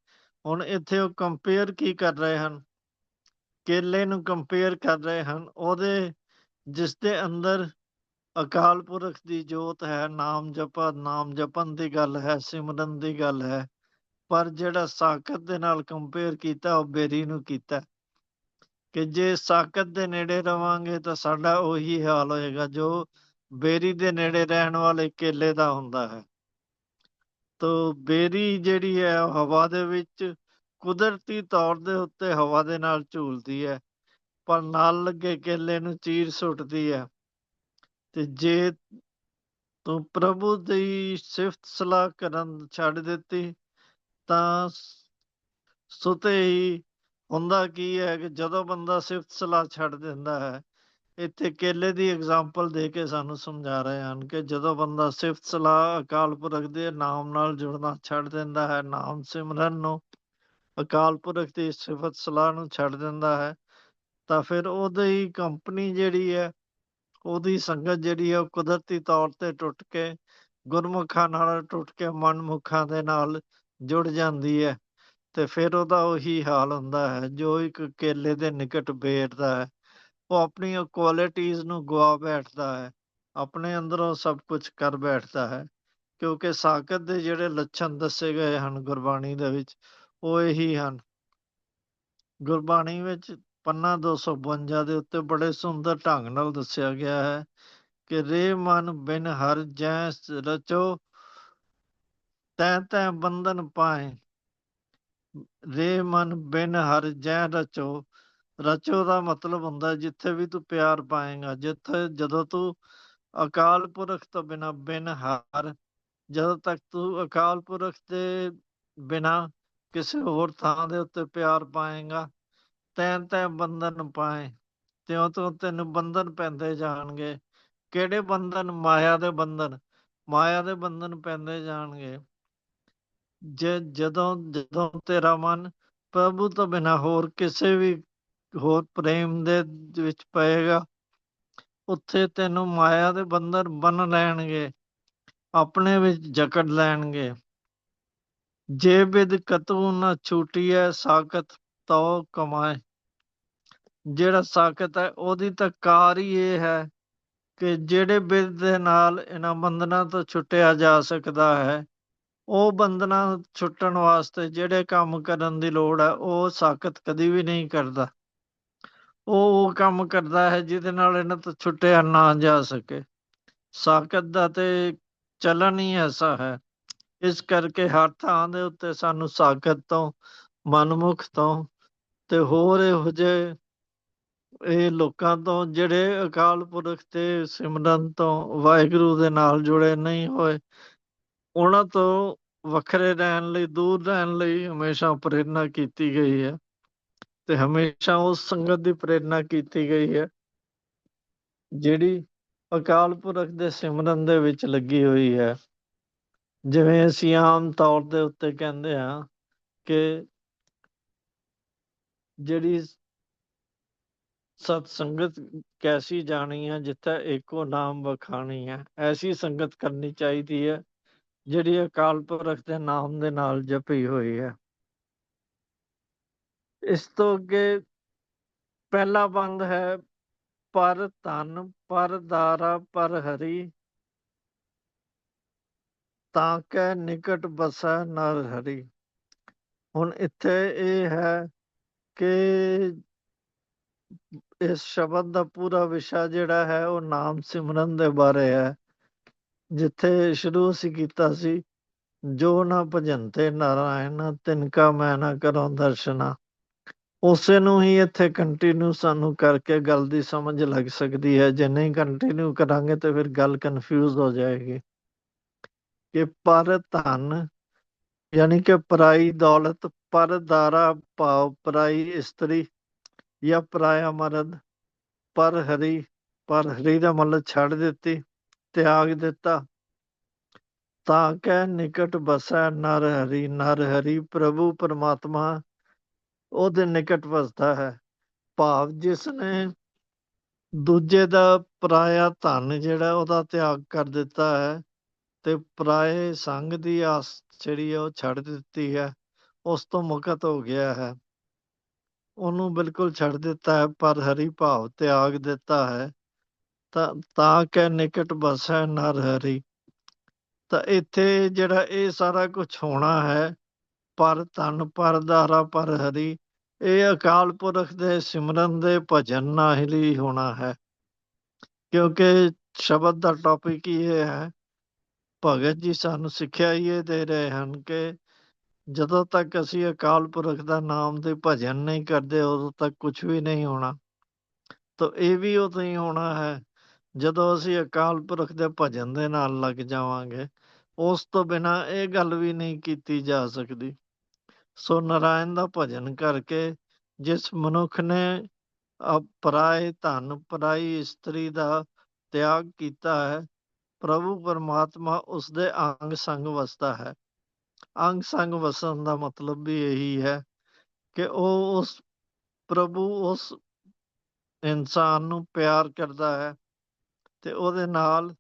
B: ਹੁਣ ਇੱਥੇ ਉਹ ਕੰਪੇਅਰ ਕੀ ਕਰ ਰਹੇ ਹਨ? ਕੇਲੇ ਨੂੰ ਕੰਪੇਅਰ ਕਰ ਰਹੇ ਹਨ। ਉਹਦੇ ਜਿਸ ਦੇ ਅੰਦਰ ਅਕਾਲ ਪੁਰਖ ਦੀ ਜੋਤ ਹੈ, ਨਾਮ ਜਪਾ, ਨਾਮ ਜਪਨ ਦੀ ਗੱਲ ਹੈ, ਸਿਮਰਨ ਦੀ ਗੱਲ ਹੈ, ਪਰ ਜਿਹੜਾ ਸਾਕਤ ਦੇ ਨਾਲ ਕੰਪੇਅਰ ਕੀਤਾ, ਉਹ ਬੇਰੀ ਨੂੰ ਕੀਤਾ। ਕਿ ਜੇ ਸਾਕਤ ਦੇ ਨੇੜੇ ਰਵਾਂਗੇ, ਤਾਂ ਸਾਡਾ ਉਹੀ ਹਾਲ ਹੋਏਗਾ, ਜੋ ਬੇਰੀ ਦੇ ਨੇੜੇ ਰਹਿਣ ਵਾਲੇ ਕੇਲੇ ਦਾ ਹੁੰਦਾ ਹੈ। ਤੋ ਬੇਰੀ ਜਿਹੜੀ ਹੈ, ਉਹ ਹਵਾ ਦੇ ਵਿੱਚ ਕੁਦਰਤੀ ਤੌਰ ਦੇ ਉੱਤੇ ਹਵਾ ਦੇ ਨਾਲ ਝੂਲਦੀ ਹੈ, ਪਰ ਨਾਲ ਲੱਗੇ ਕੇਲੇ ਨੂੰ ਚੀਰ ਸੁੱਟਦੀ ਹੈ। ਤੇ ਜੇ ਤੂੰ ਪ੍ਰਭੂ ਦੀ ਸਿਫਤ ਸਲਾਹ ਕਰਨ ਛੱਡ ਦਿੱਤੀ, ਤਾਂ ਸੁਤੇ ਹੀ ਹੁੰਦਾ ਕੀ ਹੈ ਕਿ ਜਦੋਂ ਬੰਦਾ ਸਿਫਤ ਸਲਾਹ ਛੱਡ ਦਿੰਦਾ ਹੈ ਇੱਥੇ ਕੇਲੇ ਦੀ ਐਗਜ਼ਾਮਪਲ ਦੇ ਕੇ ਸਾਨੂੰ ਸਮਝਾ ਰਹੇ ਹਨ ਕਿ ਜਦੋਂ ਬੰਦਾ ਸਿਫਤ ਸਲਾਹ ਅਕਾਲ ਪੁਰਖ ਦੇ ਨਾਮ ਨਾਲ ਜੁੜਨਾ ਛੱਡ ਦਿੰਦਾ ਹੈ, ਨਾਮ ਸਿਮਰਨ ਨੂੰ ਅਕਾਲ ਪੁਰਖ ਦੀ ਸਿਫਤ ਸਲਾਹ ਨੂੰ ਛੱਡ ਦਿੰਦਾ ਹੈ, ਤਾਂ ਫਿਰ ਉਹਦੀ ਕੰਪਨੀ ਜਿਹੜੀ ਹੈ, ਉਹਦੀ ਸੰਗਤ ਜਿਹੜੀ ਹੈ ਉਹ ਕੁਦਰਤੀ ਤੌਰ ਤੇ ਟੁੱਟ ਕੇ, ਗੁਰਮੁਖਾਂ ਨਾਲ ਟੁੱਟ ਕੇ ਮਨਮੁਖਾਂ ਦੇ ਨਾਲ ਜੁੜ ਜਾਂਦੀ ਹੈ ਤੇ ਫਿਰ ਉਹਦਾ ਉਹੀ ਹਾਲ ਹੁੰਦਾ ਹੈ, ਜੋ ਇੱਕ ਕੇਲੇ ਦੇ ਨਿਕਟ ਬੈਠਦਾ ਹੈ। ਉਹ ਆਪਣੀਆਂ ਕੁਆਲਿਟੀਆਂ ਨੂੰ ਗਵਾ ਬੈਠਦਾ ਹੈ, ਆਪਣੇ ਅੰਦਰੋਂ ਸਭ ਕੁਝ ਕਰ ਬੈਠਦਾ ਹੈ, ਕਿਉਂਕਿ ਸਾਕਤ ਦੇ ਜਿਹੜੇ ਲੱਛਣ ਦੱਸੇ ਗਏ ਹਨ ਗੁਰਬਾਣੀ ਦੇ ਵਿੱਚ, ਉਹ ਇਹੀ ਹਨ। ਗੁਰਬਾਣੀ ਵਿੱਚ ਪੰਨਾ 252 ਦੇ ਉੱਤੇ ਬੜੇ ਸੁੰਦਰ ਢੰਗ ਨਾਲ ਦੱਸਿਆ ਗਿਆ ਹੈ ਕਿ ਰੇ ਮਨ ਬਿਨ ਹਰ ਜੈ ਰਚੋ, ਤੈ ਤੈ ਬੰਧਨ ਪਾਏ। ਰੇ ਮਨ ਬਿਨ ਹਰ ਜੈ ਰਚੋ ਰਚੋ ਦਾ ਮਤਲਬ ਹੁੰਦਾ ਜਿੱਥੇ ਵੀ ਤੂੰ ਪਿਆਰ ਪਾਏਗਾ, ਜਿੱਥੇ ਜਦੋਂ ਤੂੰ ਅਕਾਲ ਪੁਰਖ ਤੋਂ ਬਿਨਾ ਬਿਨ ਹਰ, ਜਦੋਂ ਤੱਕ ਤੂੰ ਅਕਾਲ ਪੁਰਖ ਦੇ ਬਿਨਾ ਕਿਸੇ ਹੋਰ ਥਾਂ ਦੇ ਉੱਤੇ ਪਿਆਰ ਪਾਏਗਾ ਤੈਂ ਤੈਂ ਬੰਧਨ ਪਾਏ, ਤਿਉਂ ਤੋਂ ਤੈਨੂੰ ਬੰਧਨ ਪੈਂਦੇ ਜਾਣਗੇ। ਕਿਹੜੇ ਬੰਧਨ? ਮਾਇਆ ਦੇ ਬੰਧਨ। ਮਾਇਆ ਦੇ ਬੰਧਨ ਪੈਂਦੇ ਜਾਣਗੇ। ਜੇ ਜਦੋਂ ਜਦੋਂ ਤੇਰਾ ਮਨ ਪ੍ਰਭੂ ਤੋਂ ਬਿਨਾ ਹੋਰ ਕਿਸੇ ਵੀ ਹੋਰ ਪ੍ਰੇਮ ਦੇ ਵਿੱਚ ਪਏਗਾ। ਉੱਥੇ ਤੈਨੂੰ ਮਾਇਆ ਦੇ ਬੰਧਨ ਬੰਨ ਲੈਣਗੇ, ਆਪਣੇ ਵਿੱਚ ਜਕੜ ਲੈਣਗੇ। ਜੇ ਬਿਦ ਕਤੂ ਨਾ ਛੂਟੀਐ, ਸਾਖਤ ਤੋ ਕਮਾਏ। ਜਿਹੜਾ ਸਾਖਤ ਹੈ, ਉਹਦੀ ਤਾਂ ਕਾਰ ਹੀ ਇਹ ਹੈ ਕਿ ਜਿਹੜੇ ਬਿਦ ਦੇ ਨਾਲ ਇਹਨਾਂ ਬੰਧਨਾਂ ਤੋਂ ਛੁੱਟਿਆ ਜਾ ਸਕਦਾ ਹੈ, ਉਹ ਬੰਧਨਾਂ ਛੁੱਟਣ ਵਾਸਤੇ ਜਿਹੜੇ ਕੰਮ ਕਰਨ ਦੀ ਲੋੜ ਹੈ, ਉਹ ਸਾਖਤ ਕਦੀ ਵੀ ਨਹੀਂ ਕਰਦਾ। ਉਹ ਉਹ ਕੰਮ ਕਰਦਾ ਹੈ ਜਿਹਦੇ ਨਾਲ ਇਹਨਾਂ ਤੋਂ ਛੁੱਟਿਆ ਨਾ ਜਾ ਸਕੇ। ਸਾਕਤ ਦਾ ਤੇ ਚੱਲਣ ਹੀ ਐਸਾ ਹੈ। ਇਸ ਕਰਕੇ ਹਰ ਥਾਂ ਦੇ ਉੱਤੇ ਸਾਨੂੰ ਸਾਖਤ ਤੋਂ, ਮਨਮੁਖ ਤੋਂ ਤੇ ਹੋਰ ਇਹੋ ਜਿਹੇ ਇਹ ਲੋਕਾਂ ਤੋਂ ਜਿਹੜੇ ਅਕਾਲ ਪੁਰਖ ਤੇ ਸਿਮਰਨ ਤੋਂ ਵਾਹਿਗੁਰੂ ਦੇ ਨਾਲ ਜੁੜੇ ਨਹੀਂ ਹੋਏ, ਉਹਨਾਂ ਤੋਂ ਵੱਖਰੇ ਰਹਿਣ ਲਈ, ਦੂਰ ਰਹਿਣ ਲਈ ਹਮੇਸ਼ਾ ਪ੍ਰੇਰਨਾ ਕੀਤੀ ਗਈ ਹੈ। ਤੇ ਹਮੇਸ਼ਾ ਉਸ ਸੰਗਤ ਦੀ ਪ੍ਰੇਰਨਾ ਕੀਤੀ ਗਈ ਹੈ, ਜਿਹੜੀ ਅਕਾਲ ਪੁਰਖ ਦੇ ਸਿਮਰਨ ਦੇ ਵਿੱਚ ਲੱਗੀ ਹੋਈ ਹੈ। ਜਿਵੇਂ ਅਸੀਂ ਆਮ ਤੌਰ ਦੇ ਉੱਤੇ ਕਹਿੰਦੇ ਹਾਂ ਕਿ ਜਿਹੜੀ ਸਤ ਸੰਗਤ ਕੈਸੀ ਜਾਣੀ ਹੈ, ਜਿੱਥੇ ਏਕੋ ਨਾਮ ਵਖਾਣੀ ਹੈ, ਐਸੀ ਸੰਗਤ ਕਰਨੀ ਚਾਹੀਦੀ ਹੈ ਜਿਹੜੀ ਅਕਾਲ ਪੁਰਖ ਦੇ ਨਾਮ ਦੇ ਨਾਲ ਜਪੀ ਹੋਈ ਹੈ। ਇਸ ਤੋਂ ਅੱਗੇ ਪਹਿਲਾ ਬੰਦ ਹੈ ਪਰ ਧਨ, ਪਰ ਦਾਰਾ ਪਰ ਹਰੀ। ਤਾਂ ਕੈ ਨਿਕਟ ਬਸੈ ਨਰ ਹਰੀ। ਹੁਣ ਇੱਥੇ ਇਹ ਹੈ ਕਿ ਇਸ ਸ਼ਬਦ ਦਾ ਪੂਰਾ ਵਿਸ਼ਾ ਜਿਹੜਾ ਹੈ ਉਹ ਨਾਮ ਸਿਮਰਨ ਦੇ ਬਾਰੇ ਹੈ। ਜਿੱਥੇ ਸ਼ੁਰੂ ਅਸੀਂ ਕੀਤਾ ਸੀ, ਜੋ ਨਾ ਭਜੰਤੇ ਨਾਰਾਇਣ, ਤਿਨਕਾ ਮੈਂ ਨਾ ਕਰਾਂ ਦਰਸ਼ਨਾ। ਉਸੇ ਨੂੰ ਹੀ ਇੱਥੇ ਕੰਟੀਨਿਊ ਸਾਨੂੰ ਕਰਕੇ ਗੱਲ ਦੀ ਸਮਝ ਲੱਗ ਸਕਦੀ ਹੈ। ਜੇ ਨਹੀਂ ਕੰਟੀਨਿਊ ਕਰਾਂਗੇ ਤਾਂ ਫਿਰ ਗੱਲ ਕਨਫਿਊਜ਼ ਹੋ ਜਾਏਗੀ। ਕਿ ਪਰ ਧਨ, ਯਾਨੀ ਕਿ ਪਰਾਈ ਦੌਲਤ, ਪਰ ਦਾਰਾ ਭਾਵ, ਪਰਾਈ ਇਸਤਰੀ ਜਾਂ ਪਰਾਇਆ ਮਰਦ, ਪਰ ਹਰੀ ਪਰ ਹਰੀ ਦਾ ਮਤਲਬ ਛੱਡ ਦਿੱਤੀ, ਤਿਆਗ ਦਿੱਤਾ। ਤਾਂ ਕੈ ਨਿਕਟ ਬਸੈ ਨਰ ਹਰੀ ਨਰ ਹਰੀ ਪ੍ਰਭੂ ਪਰਮਾਤਮਾ ਉਹਦੇ ਨਿਕਟ ਵਸਦਾ ਹੈ। ਭਾਵ ਜਿਸ ਨੇ ਦੂਜੇ ਦਾ ਪਰਾਇਆ ਧਨ ਜਿਹੜਾ ਉਹਦਾ ਤਿਆਗ ਕਰ ਦਿੱਤਾ ਹੈ ਤੇ ਪਰਾਏ ਸੰਗ ਦੀ ਆਸ ਜਿਹੜੀ ਹੈ ਉਹ ਛੱਡ ਦਿੱਤੀ ਹੈ, ਉਸ ਤੋਂ ਮੁਕਤ ਹੋ ਗਿਆ ਹੈ। ਉਹਨੂੰ ਬਿਲਕੁਲ ਛੱਡ ਦਿੱਤਾ ਹੈ, ਪਰ ਹਰੀ ਭਾਵ ਤਿਆਗ ਦਿੱਤਾ ਹੈ। ਤਾਂ ਤਾਂ ਕਿ ਨਿਕਟ ਬਸੈ ਨਰ ਹਰੀ। ਤਾਂ ਇੱਥੇ ਜਿਹੜਾ ਇਹ ਸਾਰਾ ਕੁਝ ਹੋਣਾ ਹੈ, ਪਰ ਧਨ, ਪਰ ਦਾਰਾ, ਪਰ ਹਰੀ ਇਹ ਅਕਾਲ ਪੁਰਖ ਦੇ ਸਿਮਰਨ ਦੇ ਭਜਨ ਨਾਲ ਹੀ ਹੋਣਾ ਹੈ। ਕਿਉਂਕਿ ਸ਼ਬਦ ਦਾ ਟੌਪਿਕ ਹੀ ਇਹ ਹੈ, ਭਗਤ ਜੀ ਸਾਨੂੰ ਸਿੱਖਿਆ ਇਹ ਦੇ ਰਹੇ ਹਨ ਕਿ ਜਦੋਂ ਤੱਕ ਅਸੀਂ ਅਕਾਲ ਪੁਰਖ ਦਾ ਨਾਮ ਦੇ ਭਜਨ ਨਹੀਂ ਕਰਦੇ, ਉਦੋਂ ਤੱਕ ਕੁਝ ਵੀ ਨਹੀਂ ਹੋਣਾ। ਤਾਂ ਇਹ ਵੀ ਉਦੋਂ ਹੀ ਹੋਣਾ ਹੈ, ਜਦੋਂ ਅਸੀਂ ਅਕਾਲ ਪੁਰਖ ਦੇ ਭਜਨ ਦੇ ਨਾਲ ਲੱਗ ਜਾਵਾਂਗੇ, ਉਸ ਤੋਂ ਬਿਨਾ ਇਹ ਗੱਲ ਵੀ ਨਹੀਂ ਕੀਤੀ ਜਾ ਸਕਦੀ। ਸੋ ਨਾਰਾਇਣ ਦਾ ਭਜਨ ਕਰਕੇ ਜਿਸ ਮਨੁੱਖ ਨੇ ਪਰਾਏ ਧਨ, ਪਰਾਈ ਇਸਤਰੀ ਦਾ ਤਿਆਗ ਕੀਤਾ ਹੈ, ਪ੍ਰਭੂ ਪਰਮਾਤਮਾ ਉਸ ਦੇ ਅੰਗ ਸੰਗ ਵਸਦਾ ਹੈ। ਅੰਗ ਸੰਗ ਵਸਣ ਦਾ ਮਤਲਬ ਵੀ ਇਹੀ ਹੈ ਕਿ ਉਹ ਉਸ, ਪ੍ਰਭੂ ਉਸ ਇਨਸਾਨ ਨੂੰ ਪਿਆਰ ਕਰਦਾ ਹੈ ਤੇ ਉਹਦੇ ਨਾਲ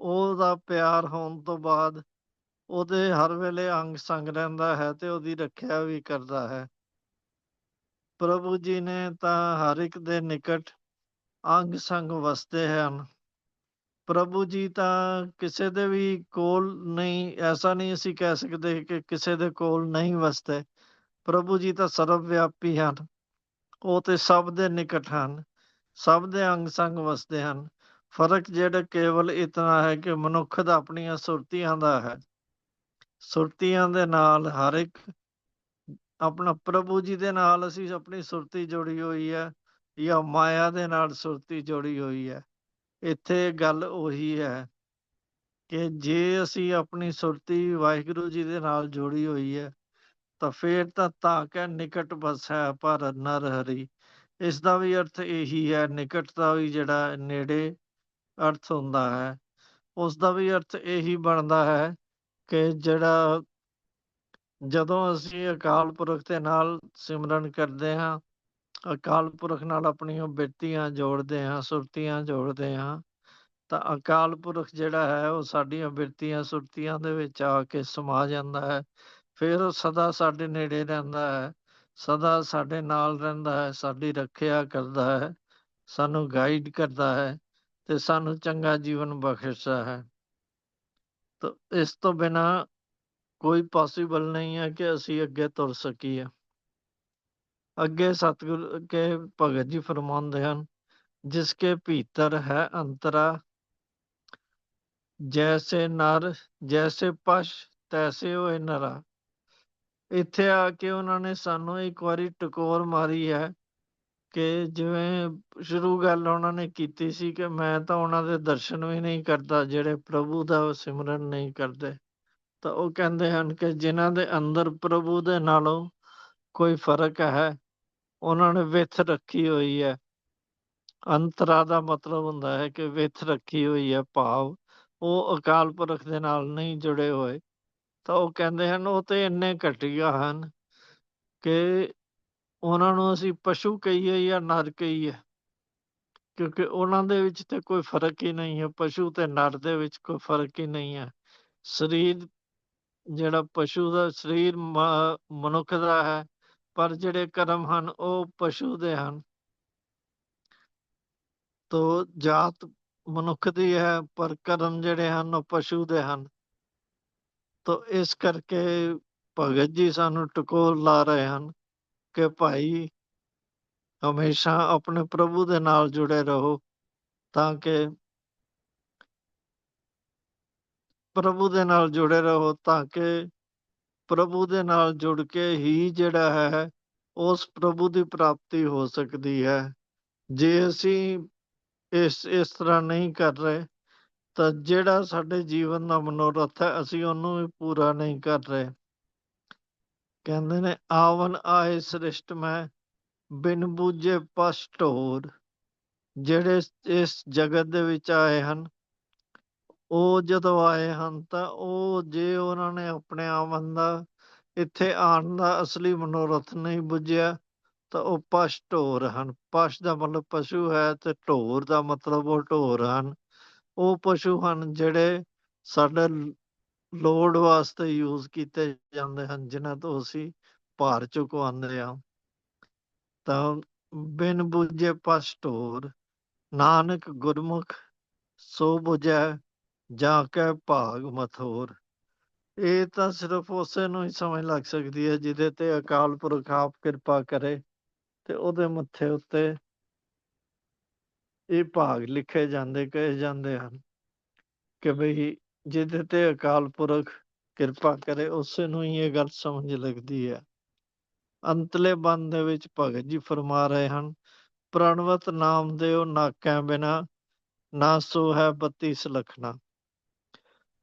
B: ਉਹਦਾ ਪਿਆਰ ਹੋਣ ਤੋਂ ਬਾਅਦ ਉਹਦੇ ਹਰ ਵੇਲੇ ਅੰਗ ਸੰਗ ਰਹਿੰਦਾ ਹੈ ਤੇ ਉਹਦੀ ਰੱਖਿਆ ਵੀ ਕਰਦਾ ਹੈ। ਪ੍ਰਭੂ ਜੀ ਨੇ ਤਾਂ ਹਰ ਇੱਕ ਦੇ ਨਿਕਟ ਅੰਗ ਸੰਗ ਵਸਦੇ ਹਨ। ਪ੍ਰਭੂ ਜੀ ਤਾਂ ਕਿਸੇ ਦੇ ਵੀ ਕੋਲ ਨਹੀਂ, ਐਸਾ ਨਹੀਂ ਅਸੀਂ ਕਹਿ ਸਕਦੇ ਕਿ ਕਿਸੇ ਦੇ ਕੋਲ ਨਹੀਂ ਵਸਦੇ। ਪ੍ਰਭੂ ਜੀ ਤਾਂ ਸਰਵ ਵਿਆਪੀ ਹਨ। ਉਹ ਤੇ ਸਭ ਦੇ ਨਿਕਟ ਹਨ। ਸਭ ਦੇ ਅੰਗ ਸੰਗ ਵਸਦੇ ਹਨ। ਫ਼ਰਕ ਜਿਹੜਾ ਕੇਵਲ ਇਤਨਾ ਹੈ ਕਿ ਮਨੁੱਖ ਦਾ ਆਪਣੀਆਂ ਸੁਰਤੀਆਂ ਦਾ ਹੈ। ਸੁਰਤੀਆਂ ਦੇ ਨਾਲ ਹਰ ਇੱਕ ਆਪਣਾ ਪ੍ਰਭੂ ਜੀ ਦੇ ਨਾਲ ਅਸੀਂ ਆਪਣੀ ਸੁਰਤੀ ਜੋੜੀ ਹੋਈ ਹੈ, ਜਾਂ ਮਾਇਆ ਦੇ ਨਾਲ ਸੁਰਤੀ ਜੋੜੀ ਹੋਈ ਹੈ। ਇੱਥੇ ਗੱਲ ਉਹੀ ਹੈ ਕਿ ਜੇ ਅਸੀਂ ਆਪਣੀ ਸੁਰਤੀ ਵਾਹਿਗੁਰੂ ਜੀ ਦੇ ਨਾਲ ਜੋੜੀ ਹੋਈ ਹੈ, ਤਾਂ ਫੇਰ ਤਾਂ ਤਾਂ ਕਿ ਨਿਕਟ ਬਸ ਹੈ ਪਰ ਨਰ ਹਰੀ। ਇਸ ਦਾ ਵੀ ਅਰਥ ਇਹੀ ਹੈ, ਨਿਕਟ ਦਾ ਵੀ ਜਿਹੜਾ ਨੇੜੇ ਅਰਥ ਹੁੰਦਾ ਹੈ, ਉਸ ਦਾ ਵੀ ਅਰਥ ਇਹੀ ਬਣਦਾ ਹੈ ਕਿ ਜਿਹੜਾ ਜਦੋਂ ਅਸੀਂ ਅਕਾਲ ਪੁਰਖ ਦੇ ਨਾਲ ਸਿਮਰਨ ਕਰਦੇ ਹਾਂ, ਅਕਾਲ ਪੁਰਖ ਨਾਲ ਆਪਣੀਆਂ ਬਿਰਤੀਆਂ ਜੋੜਦੇ ਹਾਂ, ਸੁਰਤੀਆਂ ਜੋੜਦੇ ਹਾਂ, ਤਾਂ ਅਕਾਲ ਪੁਰਖ ਜਿਹੜਾ ਹੈ, ਉਹ ਸਾਡੀਆਂ ਬਿਰਤੀਆਂ, ਸੁਰਤੀਆਂ ਦੇ ਵਿੱਚ ਆ ਕੇ ਸਮਾ ਜਾਂਦਾ ਹੈ। ਫਿਰ ਉਹ ਸਦਾ ਸਾਡੇ ਨੇੜੇ ਰਹਿੰਦਾ ਹੈ, ਸਦਾ ਸਾਡੇ ਨਾਲ ਰਹਿੰਦਾ ਹੈ, ਸਾਡੀ ਰੱਖਿਆ ਕਰਦਾ ਹੈ, ਸਾਨੂੰ ਗਾਈਡ ਕਰਦਾ ਹੈ ਤੇ ਸਾਨੂੰ ਚੰਗਾ ਜੀਵਨ ਬਖਸ਼ਦਾ ਹੈ। ਤਾਂ ਇਸ ਤੋਂ ਬਿਨਾ ਕੋਈ ਪੋਸੀਬਲ ਨਹੀਂ ਹੈ ਕਿ ਅਸੀਂ ਅੱਗੇ ਤੁਰ ਸਕੀਏ। ਅੱਗੇ ਸਤਿਗੁਰ ਕੇ ਭਗਤ ਜੀ ਫਰਮਾਉਂਦੇ ਹਨ, ਜਿਸ ਕੇ ਭੀਤਰ ਹੈ ਅੰਤਰਾ, ਜੈਸੇ ਨਰ, ਜੈਸੇ ਪਸ਼, ਤੈਸੇ ਹੋਏ ਨਰਾ। ਇੱਥੇ ਆ ਕੇ ਉਹਨਾਂ ਨੇ ਸਾਨੂੰ ਇੱਕ ਵਾਰੀ ਟਕੋਰ ਮਾਰੀ ਹੈ ਕਿ ਜਿਵੇਂ ਸ਼ੁਰੂ ਗੱਲ ਉਹਨਾਂ ਨੇ ਕੀਤੀ ਸੀ ਕਿ ਮੈਂ ਤਾਂ ਉਹਨਾਂ ਦੇ ਦਰਸ਼ਨ ਵੀ ਨਹੀਂ ਕਰਦਾ, ਜਿਹੜੇ ਪ੍ਰਭੂ ਦਾ ਸਿਮਰਨ ਨਹੀਂ ਕਰਦੇ। ਤਾਂ ਉਹ ਕਹਿੰਦੇ ਹਨ ਕਿ ਜਿਨ੍ਹਾਂ ਦੇ ਅੰਦਰ ਪ੍ਰਭੂ ਦੇ ਨਾਲੋਂ ਕੋਈ ਫ਼ਰਕ ਹੈ, ਉਹਨਾਂ ਨੇ ਵਿਥ ਰੱਖੀ ਹੋਈ ਹੈ। ਅੰਤਰਾ ਦਾ ਮਤਲਬ ਹੁੰਦਾ ਹੈ ਕਿ ਵਿਥ ਰੱਖੀ ਹੋਈ ਹੈ ਭਾਵ, ਉਹ ਅਕਾਲ ਪੁਰਖ ਦੇ ਨਾਲ ਨਹੀਂ ਜੁੜੇ ਹੋਏ। ਤਾਂ ਉਹ ਕਹਿੰਦੇ ਹਨ, ਉਹ ਤੇ ਇੰਨੇ ਘਟੀਆ ਹਨ ਕਿ ਉਹਨਾਂ ਨੂੰ ਅਸੀਂ ਪਸ਼ੂ ਕਹੀਏ ਜਾਂ ਨਰ ਕਹੀਏ, ਕਿਉਂਕਿ ਉਹਨਾਂ ਦੇ ਵਿੱਚ ਤੇ ਕੋਈ ਫ਼ਰਕ ਹੀ ਨਹੀਂ ਹੈ, ਪਸ਼ੂ ਤੇ ਨਰ ਦੇ ਵਿੱਚ ਕੋਈ ਫ਼ਰਕ ਹੀ ਨਹੀਂ ਹੈ। ਸਰੀਰ ਜਿਹੜਾ ਪਸ਼ੂ ਦਾ, ਸਰੀਰ ਮਨੁੱਖ ਦਾ ਹੈ, ਪਰ ਜਿਹੜੇ ਕਰਮ ਹਨ ਉਹ ਪਸ਼ੂ ਦੇ ਹਨ। ਤੋ ਜਾਤ ਮਨੁੱਖ ਦੀ ਹੈ, ਪਰ ਕਰਮ ਜਿਹੜੇ ਹਨ ਉਹ ਪਸ਼ੂ ਦੇ ਹਨ। ਤੋ ਇਸ ਕਰਕੇ ਭਗਤ ਜੀ ਸਾਨੂੰ ਟਕੋਰ ਲਾ ਰਹੇ ਹਨ। ਕਿ ਭਾਈ ਹਮੇਸ਼ਾ ਆਪਣੇ ਪ੍ਰਭੂ ਦੇ ਨਾਲ ਜੁੜੇ ਰਹੋ ਤਾਂ ਕਿ ਪ੍ਰਭੂ ਦੇ ਨਾਲ ਜੁੜੇ ਰਹੋ, ਤਾਂ ਕਿ ਪ੍ਰਭੂ ਦੇ ਨਾਲ ਜੁੜ ਕੇ ਹੀ ਜਿਹੜਾ ਹੈ, ਉਸ ਪ੍ਰਭੂ ਦੀ ਪ੍ਰਾਪਤੀ ਹੋ ਸਕਦੀ ਹੈ। ਜੇ ਅਸੀਂ ਇਸ ਇਸ ਤਰ੍ਹਾਂ ਨਹੀਂ ਕਰ ਰਹੇ, ਤਾਂ ਜਿਹੜਾ ਸਾਡੇ ਜੀਵਨ ਦਾ ਮਨੋਰਥ ਹੈ, ਅਸੀਂ ਉਹਨੂੰ ਵੀ ਪੂਰਾ ਨਹੀਂ ਕਰ ਰਹੇ। ਕਹਿੰਦੇ ਨੇ ਆਵਨ ਆਏ ਸ੍ਰਿਸ਼ਟ ਮੈਂ, ਬਿਨ ਬੂਝੇ ਪਸ਼ਟ ਹੋਰ। ਜਿਹੜੇ ਇਸ ਜਗਤ ਦੇ ਵਿੱਚ ਆਏ ਹਨ, ਉਹ ਜਦੋਂ ਆਏ ਹਨ ਤਾਂ ਉਹ ਜੇ ਉਹਨਾਂ ਨੇ ਆਪਣੇ ਆਵਨ ਦਾ, ਇੱਥੇ ਆਉਣ ਦਾ ਅਸਲੀ ਮਨੋਰਥ ਨਹੀਂ ਬੁੱਝਿਆ, ਤਾਂ ਉਹ ਪਸ਼ ਢੋਰ ਹਨ। ਪਸ਼ ਦਾ ਮਤਲਬ ਪਸ਼ੂ ਹੈ ਤੇ ਢੋਰ ਦਾ ਮਤਲਬ ਉਹ ਢੋਰ ਹਨ। ਉਹ ਪਸ਼ੂ ਹਨ ਜਿਹੜੇ ਸਾਡੇ ਲੋੜ ਵਾਸਤੇ ਯੂਜ਼ ਕੀਤੇ ਜਾਂਦੇ ਹਨ, ਜਿਨ੍ਹਾਂ ਤੋਂ ਅਸੀਂ ਭਾਰ ਚੁਕਵਾਉਂਦੇ ਹਾਂ। ਤਾਂ ਬਿਨ ਬੁੱਝੇ ਪਸਟੋਰ ਨਾਨਕ ਗੁਰਮੁਖ ਸੋ ਬੁਝੈ, ਜਾਂ ਕੈ ਭਾਗ ਮਥੋਰ ਇਹ ਤਾਂ ਸਿਰਫ ਉਸੇ ਨੂੰ ਹੀ ਸਮਝ ਲੱਗ ਸਕਦੀ ਹੈ, ਜਿਹਦੇ ਤੇ ਅਕਾਲ ਪੁਰਖ ਆਪ ਕਿਰਪਾ ਕਰੇ ਤੇ ਉਹਦੇ ਮੱਥੇ ਉੱਤੇ ਇਹ ਭਾਗ ਲਿਖੇ ਜਾਂਦੇ, ਕਹੇ ਜਾਂਦੇ ਹਨ ਕਿ ਭਈ ਜਿਹਦੇ ਤੇ ਅਕਾਲ ਪੁਰਖ ਕਿਰਪਾ ਕਰੇ, ਉਸੇ ਨੂੰ ਹੀ ਇਹ ਗੱਲ ਸਮਝ ਲੱਗਦੀ ਹੈ। ਅੰਤਲੇ ਬੰਦ ਦੇ ਵਿੱਚ ਭਗਤ ਜੀ ਫਰਮਾ ਰਹੇ ਹਨ, ਪ੍ਰਣਵਤ ਨਾਮ ਦੇ ਉਹ ਨਾਕਿਆਂ ਬਿਨਾ, ਨਾ ਸੋ ਹੈ 32 ਲਖਣਾ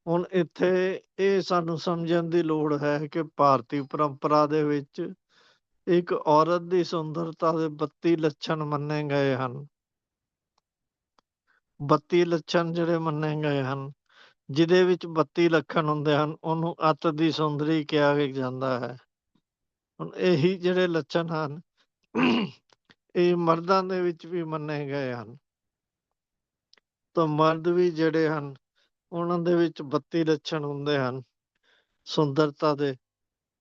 B: ਹੁਣ ਇੱਥੇ ਇਹ ਸਾਨੂੰ ਸਮਝਣ ਦੀ ਲੋੜ ਹੈ ਕਿ ਭਾਰਤੀ ਪਰੰਪਰਾ ਦੇ ਵਿੱਚ ਇੱਕ ਔਰਤ ਦੀ ਸੁੰਦਰਤਾ ਦੇ 32 ਲੱਛਣ ਮੰਨੇ ਗਏ ਹਨ। 32 ਲੱਛਣ ਜਿਹੜੇ ਮੰਨੇ ਗਏ ਹਨ ਜਿਹਦੇ ਵਿੱਚ 32 ਲੱਛਣ ਹੁੰਦੇ ਹਨ, ਉਹਨੂੰ ਅਤ ਦੀ ਸੁੰਦਰੀ ਕਿਹਾ ਜਾਂਦਾ ਹੈ। ਹੁਣ ਇਹੀ ਜਿਹੜੇ ਲੱਛਣ ਹਨ, ਇਹ ਮਰਦਾਂ ਦੇ ਵਿੱਚ ਵੀ ਮੰਨੇ ਗਏ ਹਨ। ਤਾਂ ਮਰਦ ਵੀ ਜਿਹੜੇ ਹਨ, ਉਹਨਾਂ ਦੇ ਵਿੱਚ 32 ਲੱਛਣ ਹੁੰਦੇ ਹਨ, ਸੁੰਦਰਤਾ ਦੇ।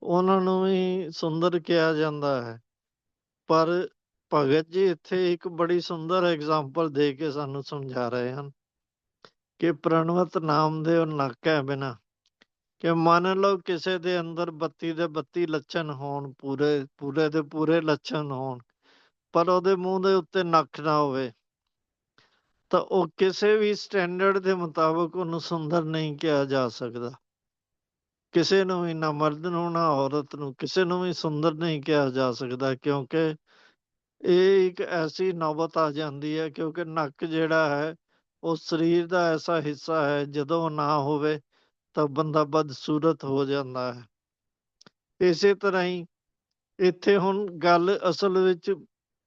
B: ਉਹਨਾਂ ਨੂੰ ਵੀ ਸੁੰਦਰ ਕਿਹਾ ਜਾਂਦਾ ਹੈ। ਪਰ ਭਗਤ ਜੀ ਇੱਥੇ ਇੱਕ ਬੜੀ ਸੁੰਦਰ ਐਗਜ਼ਾਮਪਲ ਦੇ ਕੇ ਸਾਨੂੰ ਸਮਝਾ ਰਹੇ ਹਨ। ਕਿ ਪ੍ਰਣਵਤ ਨਾਮ ਦੇ ਉਹ ਨਾਕਾ ਬਿਨਾ, ਕਿ ਮੰਨ ਲਓ ਕਿਸੇ ਦੇ ਅੰਦਰ 32 ਦੇ 32 ਲੱਛਣ ਹੋਣ, ਪੂਰੇ ਪੂਰੇ ਦੇ ਪੂਰੇ ਲੱਛਣ ਹੋਣ, ਪਰ ਉਹਦੇ ਮੂੰਹ ਦੇ ਉੱਤੇ ਨੱਕ ਨਾ ਹੋਵੇ, ਤਾਂ ਉਹ ਕਿਸੇ ਵੀ ਸਟੈਂਡਰਡ ਦੇ ਮੁਤਾਬਕ ਉਹਨੂੰ ਸੁੰਦਰ ਨਹੀਂ ਕਿਹਾ ਜਾ ਸਕਦਾ। ਕਿਸੇ ਨੂੰ ਵੀ ਨਾ ਮਰਦ ਨੂੰ, ਨਾ ਔਰਤ ਨੂੰ, ਕਿਸੇ ਨੂੰ ਵੀ ਸੁੰਦਰ ਨਹੀਂ ਕਿਹਾ ਜਾ ਸਕਦਾ, ਕਿਉਂਕਿ ਇਹ ਇੱਕ ਐਸੀ ਨੌਬਤ ਆ ਜਾਂਦੀ ਹੈ, ਕਿਉਂਕਿ ਨੱਕ ਜਿਹੜਾ ਹੈ ਉਹ ਸਰੀਰ ਦਾ ਐਸਾ ਹਿੱਸਾ ਹੈ, ਜਦੋਂ ਨਾ ਹੋਵੇ ਤਾਂ ਬੰਦਾ ਬਦਸੂਰਤ ਹੋ ਜਾਂਦਾ ਹੈ। ਇਸੇ ਤਰ੍ਹਾਂ ਹੀ ਇੱਥੇ ਹੁਣ ਗੱਲ ਅਸਲ ਵਿੱਚ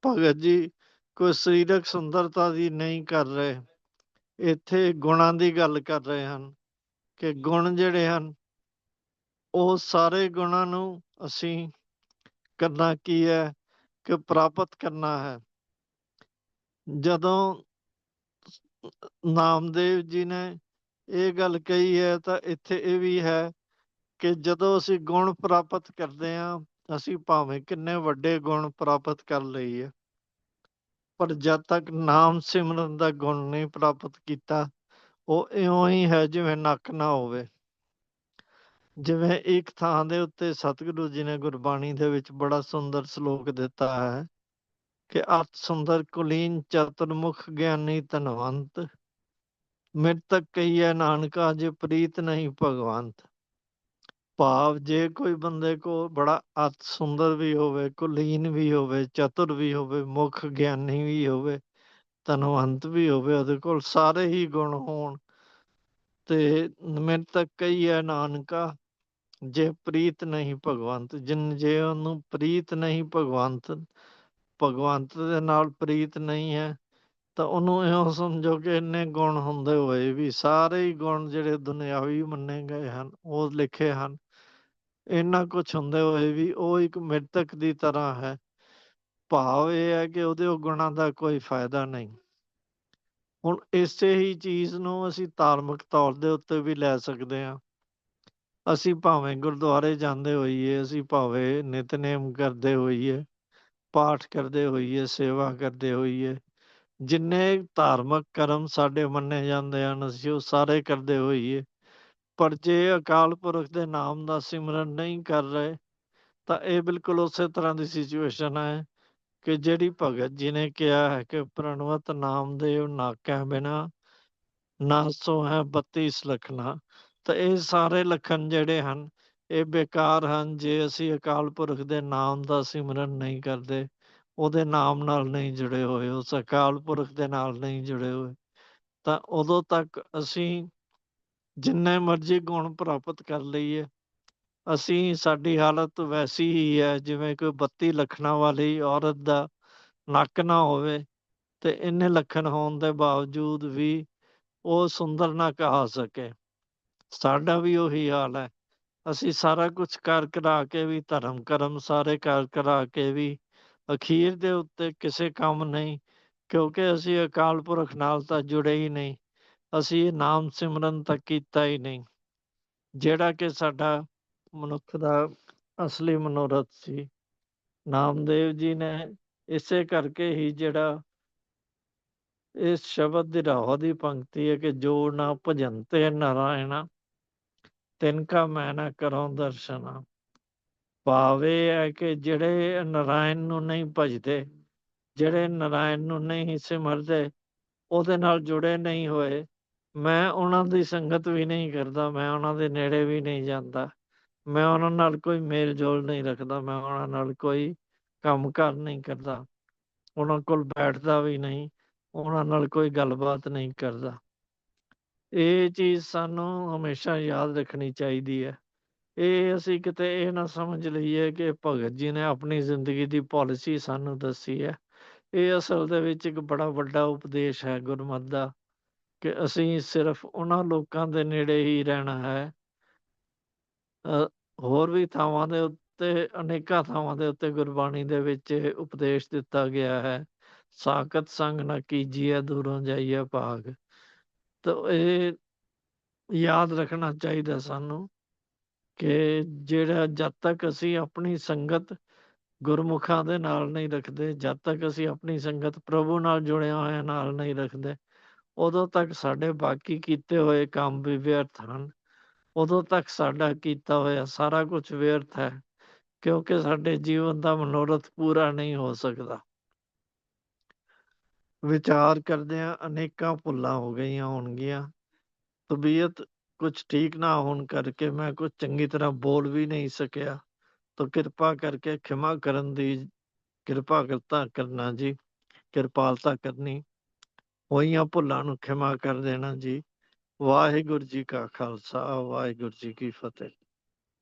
B: ਭਗਤ ਜੀ ਕੋਈ ਸਰੀਰਕ ਸੁੰਦਰਤਾ ਦੀ ਨਹੀਂ ਕਰ ਰਹੇ। ਇੱਥੇ ਗੁਣਾਂ ਦੀ ਗੱਲ ਕਰ ਰਹੇ ਹਨ ਕਿ ਗੁਣ ਜਿਹੜੇ ਹਨ, ਉਹ ਸਾਰੇ ਗੁਣਾਂ ਨੂੰ ਅਸੀਂ ਕਰਨਾ ਕੀ ਹੈ ਕਿ ਪ੍ਰਾਪਤ ਕਰਨਾ ਹੈ। ਜਦੋਂ ਨਾਮਦੇਵ ਜੀ ਨੇ ਇਹ ਗੱਲ ਕਹੀ ਹੈ, ਤਾਂ ਇੱਥੇ ਇਹ ਵੀ ਹੈ ਕਿ ਜਦੋਂ ਅਸੀਂ ਗੁਣ ਪ੍ਰਾਪਤ ਕਰਦੇ ਹਾਂ, ਅਸੀਂ ਭਾਵੇਂ ਕਿੰਨੇ ਵੱਡੇ ਗੁਣ ਪ੍ਰਾਪਤ ਕਰ ਲਈਏ, ਪਰ ਜਦ ਤੱਕ ਨਾਮ ਸਿਮਰਨ ਦਾ ਗੁਣ ਨਹੀਂ ਪ੍ਰਾਪਤ ਕੀਤਾ, ਉਹ ਇਉਂ ਹੀ ਹੈ ਜਿਵੇਂ ਨੱਕ ਨਾ ਹੋਵੇ। ਜਿਵੇਂ ਇੱਕ ਥਾਂ ਦੇ ਉੱਤੇ ਸਤਿਗੁਰੂ ਜੀ ਨੇ ਗੁਰਬਾਣੀ ਦੇ ਵਿੱਚ ਬੜਾ ਸੁੰਦਰ ਸ਼ਲੋਕ ਦਿੱਤਾ ਹੈ ਕਿ ਅਤ ਸੁੰਦਰ ਕੁਲੀਨ ਚਤੁਰਮੁਖ ਗਿਆਨੀ ਧਨਵੰਤ। ਮਿਰਤਕ ਕਹੀਏ ਨਾਨਕਾ, ਜੇ ਪ੍ਰੀਤ ਨਹੀਂ ਭਗਵੰਤ। ਭਾਵ ਜੇ ਕੋਈ ਬੰਦੇ ਕੋ ਬੜਾ ਅਤ ਸੁੰਦਰ ਵੀ ਹੋਵੇ, ਕੁਲੀਨ ਵੀ ਹੋਵੇ, ਚਤੁਰ ਵੀ ਹੋਵੇ, ਮੁਖ ਗਿਆਨੀ ਵੀ ਹੋਵੇ, ਧਨਵੰਤ ਵੀ ਹੋਵੇ, ਉਹਦੇ ਕੋਲ ਸਾਰੇ ਹੀ ਗੁਣ ਹੋਣ। ਤੇ ਮਿਰਤਕ ਕਹੀਏ ਨਾਨਕਾ, ਜੇ ਪ੍ਰੀਤ ਨਹੀਂ ਭਗਵੰਤ, ਜਿਨ ਜੇ ਉਹਨੂੰ ਪ੍ਰੀਤ ਨਹੀਂ ਭਗਵੰਤ ਭਗਵੰਤ ਦੇ ਨਾਲ ਪ੍ਰੀਤ ਨਹੀਂ ਹੈ, ਤਾਂ ਉਹਨੂੰ ਇਹੋ ਸਮਝੋ ਕਿ ਇੰਨੇ ਗੁਣ ਹੁੰਦੇ ਹੋਏ ਵੀ ਸਾਰੇ ਹੀ ਗੁਣ ਜਿਹੜੇ ਦੁਨਿਆਵੀ ਮੰਨੇ ਗਏ ਹਨ, ਉਹ ਲਿਖੇ ਹਨ। ਇੰਨਾ ਕੁਝ ਹੁੰਦੇ ਹੋਏ ਵੀ ਉਹ ਇੱਕ ਮ੍ਰਿਤਕ ਦੀ ਤਰ੍ਹਾਂ ਹੈ। ਭਾਵ ਇਹ ਹੈ ਕਿ ਉਹਦੇ ਉਹ ਗੁਣਾਂ ਦਾ ਕੋਈ ਫਾਇਦਾ ਨਹੀਂ। ਹੁਣ ਇਸੇ ਹੀ ਚੀਜ਼ ਨੂੰ ਅਸੀਂ ਧਾਰਮਿਕ ਤੌਰ ਦੇ ਉੱਤੇ ਵੀ ਲੈ ਸਕਦੇ ਹਾਂ। ਅਸੀਂ ਭਾਵੇਂ ਗੁਰਦੁਆਰੇ ਜਾਂਦੇ ਹੋਈਏ, ਅਸੀਂ ਭਾਵੇਂ ਨਿਤਨੇਮ ਕਰਦੇ ਹੋਈਏ ਪਾਠ ਕਰਦੇ ਹੋਈਏ, ਸੇਵਾ ਕਰਦੇ ਹੋਈਏ, ਜਿੰਨੇ ਧਾਰਮਿਕ ਕਰਮ ਸਾਡੇ ਮੰਨੇ ਜਾਂਦੇ ਹਨ, ਅਸੀਂ ਉਹ ਸਾਰੇ ਕਰਦੇ ਹੋਈਏ। ਪਰ ਜੇ ਅਕਾਲ ਪੁਰਖ ਦੇ ਨਾਮ ਦਾ ਸਿਮਰਨ ਨਹੀਂ ਕਰ ਰਹੇ, ਤਾਂ ਇਹ ਬਿਲਕੁਲ ਉਸੇ ਤਰ੍ਹਾਂ ਦੀ ਸਿਚੁਏਸ਼ਨ ਹੈ ਕਿ ਜਿਹੜੀ ਭਗਤ ਜੀ ਨੇ ਕਿਹਾ ਹੈ ਕਿ ਪ੍ਰਣਵਤ ਨਾਮ ਨਾਮਦੇਵ ਨਾਕਿਆ ਬਿਨਾ ਨਾਸੋ ਹੈ 32 ਲਖਣਾ ਤਾਂ ਇਹ ਸਾਰੇ ਲਖਣ ਜਿਹੜੇ ਹਨ ਇਹ ਬੇਕਾਰ ਹਨ, ਜੇ ਅਸੀਂ ਅਕਾਲ ਪੁਰਖ ਦੇ ਨਾਮ ਦਾ ਸਿਮਰਨ ਨਹੀਂ ਕਰਦੇ, ਉਹਦੇ ਨਾਮ ਨਾਲ ਨਹੀਂ ਜੁੜੇ ਹੋਏ, ਉਸ ਅਕਾਲ ਪੁਰਖ ਦੇ ਨਾਲ ਨਹੀਂ ਜੁੜੇ ਹੋਏ, ਤਾਂ ਉਦੋਂ ਤੱਕ ਅਸੀਂ ਜਿੰਨੇ ਮਰਜ਼ੀ ਗੁਣ ਪ੍ਰਾਪਤ ਕਰ ਲਈਏ, ਅਸੀਂ, ਸਾਡੀ ਹਾਲਤ ਵੈਸੀ ਹੀ ਹੈ, ਜਿਵੇਂ ਕੋਈ 32 ਲੱਖਣਾਂ ਵਾਲੀ ਔਰਤ ਦਾ ਨੱਕ ਨਾ ਹੋਵੇ, ਤੇ ਇੰਨੇ ਲੱਖਣ ਹੋਣ ਦੇ ਬਾਵਜੂਦ ਵੀ ਉਹ ਸੁੰਦਰ ਨਾ ਕਹਾ ਸਕੇ। ਸਾਡਾ ਵੀ ਉਹੀ ਹਾਲ ਹੈ। ਅਸੀਂ ਸਾਰਾ ਕੁਝ ਕਰ ਕਰਾ ਕੇ ਵੀ, ਧਰਮ ਕਰਮ ਸਾਰੇ ਕਰ ਕਰਾ ਕੇ ਵੀ, ਅਖੀਰ ਦੇ ਉੱਤੇ ਕਿਸੇ ਕੰਮ ਨਹੀਂ, ਕਿਉਂਕਿ ਅਸੀਂ ਅਕਾਲ ਪੁਰਖ ਨਾਲ ਤਾਂ ਜੁੜੇ ਹੀ ਨਹੀਂ, ਅਸੀਂ ਨਾਮ ਸਿਮਰਨ ਤਾਂ ਕੀਤਾ ਹੀ ਨਹੀਂ, ਜਿਹੜਾ ਕਿ ਸਾਡਾ ਮਨੁੱਖ ਦਾ ਅਸਲੀ ਮਨੋਰਥ ਸੀ। ਨਾਮਦੇਵ ਜੀ ਨੇ ਇਸੇ ਕਰਕੇ ਹੀ ਜਿਹੜਾ ਇਸ ਸ਼ਬਦ ਦੀ ਰਾਹ ਦੀ ਪੰਕਤੀ ਹੈ ਕਿ ਜੋ ਨਾ ਭਜੰਤੇ ਨਾਰਾਇਣਾ ਤਿਨ ਕਾ ਮੈਂ ਨਾ ਕਰਾਂ ਦਰਸ਼ਨਾ। ਭਾਵੇ ਹੈ ਕਿ ਜਿਹੜੇ ਨਾਰਾਇਣ ਨੂੰ ਨਹੀਂ ਭਜਦੇ, ਜਿਹੜੇ ਨਾਰਾਇਣ ਨੂੰ ਨਹੀਂ ਸਿਮਰਦੇ, ਉਹਦੇ ਨਾਲ ਜੁੜੇ ਨਹੀਂ ਹੋਏ। ਮੈਂ ਉਹਨਾਂ ਦੀ ਸੰਗਤ ਵੀ ਨਹੀਂ ਕਰਦਾ, ਮੈਂ ਉਹਨਾਂ ਦੇ ਨੇੜੇ ਵੀ ਨਹੀਂ ਜਾਂਦਾ। ਮੈਂ ਉਹਨਾਂ ਨਾਲ ਕੋਈ ਮੇਲ ਜੋਲ ਨਹੀਂ ਰੱਖਦਾ, ਮੈਂ ਉਹਨਾਂ ਨਾਲ ਕੋਈ ਕੰਮ ਕਰ ਨਹੀਂ ਕਰਦਾ। ਉਹਨਾਂ ਕੋਲ ਬੈਠਦਾ ਵੀ ਨਹੀਂ, ਉਹਨਾਂ ਨਾਲ ਕੋਈ ਗੱਲਬਾਤ ਨਹੀਂ ਕਰਦਾ। ਇਹ ਚੀਜ਼ ਸਾਨੂੰ ਹਮੇਸ਼ਾ ਯਾਦ ਰੱਖਣੀ ਚਾਹੀਦੀ ਹੈ। ਇਹ ਅਸੀਂ ਕਿਤੇ ਇਹ ਨਾ ਸਮਝ ਲਈਏ ਕਿ ਭਗਤ ਜੀ ਨੇ ਆਪਣੀ ਜ਼ਿੰਦਗੀ ਦੀ ਪਾਲਿਸੀ ਸਾਨੂੰ ਦੱਸੀ ਹੈ। ਇਹ ਅਸਲ ਦੇ ਵਿੱਚ ਇੱਕ ਬੜਾ ਵੱਡਾ ਉਪਦੇਸ਼ ਹੈ ਗੁਰਮਤ ਦਾ ਕਿ ਅਸੀਂ ਸਿਰਫ ਉਹਨਾਂ ਲੋਕਾਂ ਦੇ ਨੇੜੇ ਹੀ ਰਹਿਣਾ ਹੈ। ਹੋਰ ਵੀ ਥਾਵਾਂ ਦੇ ਉੱਤੇ, ਅਨੇਕਾਂ ਥਾਵਾਂ ਦੇ ਉੱਤੇ ਗੁਰਬਾਣੀ ਦੇ ਵਿੱਚ ਉਪਦੇਸ਼ ਦਿੱਤਾ ਗਿਆ ਹੈ। ਸਾਖਤ ਸੰਗ ਨਾ ਕੀਜੀਏ ਦੂਰੋਂ ਜਾਈਏ ਭਾਗ। ਤਾਂ ਇਹ ਯਾਦ ਰੱਖਣਾ ਚਾਹੀਦਾ ਸਾਨੂੰ ਕਿ ਜਿਹੜਾ ਜਦ ਤੱਕ ਅਸੀਂ ਆਪਣੀ ਸੰਗਤ ਗੁਰਮੁਖਾਂ ਦੇ ਨਾਲ ਨਹੀਂ ਰੱਖਦੇ, ਜਦ ਤੱਕ ਅਸੀਂ ਆਪਣੀ ਸੰਗਤ ਪ੍ਰਭੂ ਨਾਲ ਜੁੜਿਆ ਹੋਇਆ ਨਾਲ ਨਹੀਂ ਰੱਖਦੇ, ਉਦੋਂ ਤੱਕ ਸਾਡੇ ਬਾਕੀ ਕੀਤੇ ਹੋਏ ਕੰਮ ਵੀ ਵਿਅਰਥ ਹਨ। ਉਦੋਂ ਤੱਕ ਸਾਡਾ ਕੀਤਾ ਹੋਇਆ ਸਾਰਾ ਕੁਝ ਵਿਅਰਥ ਹੈ, ਕਿਉਂਕਿ ਸਾਡੇ ਜੀਵਨ ਦਾ ਮਨੋਰਥ ਪੂਰਾ ਨਹੀਂ ਹੋ ਸਕਦਾ। ਵਿਚਾਰ ਕਰਦਿਆਂ ਅਨੇਕਾਂ ਭੁੱਲਾਂ ਹੋ ਗਈਆਂ ਹੋਣਗੀਆਂ। ਤਬੀਅਤ ਕੁਝ ਠੀਕ ਨਾ ਹੋਣ ਕਰਕੇ ਮੈਂ ਕੁਝ ਚੰਗੀ ਤਰ੍ਹਾਂ ਬੋਲ ਵੀ ਨਹੀਂ ਸਕਿਆ। ਤਾਂ ਕਿਰਪਾ ਕਰਕੇ ਖਿਮਾ ਕਰਨ ਦੀ ਕਿਰਪਾ ਕਰਤਾ ਕਰਨਾ ਜੀ ਕਿਰਪਾਲਤਾ ਕਰਨੀ। ਹੋਈਆਂ ਭੁੱਲਾਂ ਨੂੰ ਖਿਮਾ ਕਰ ਦੇਣਾ ਜੀ। ਵਾਹਿਗੁਰੂ ਜੀ ਕਾ ਖਾਲਸਾ, ਵਾਹਿਗੁਰੂ ਜੀ ਕੀ ਫਤਿਹ।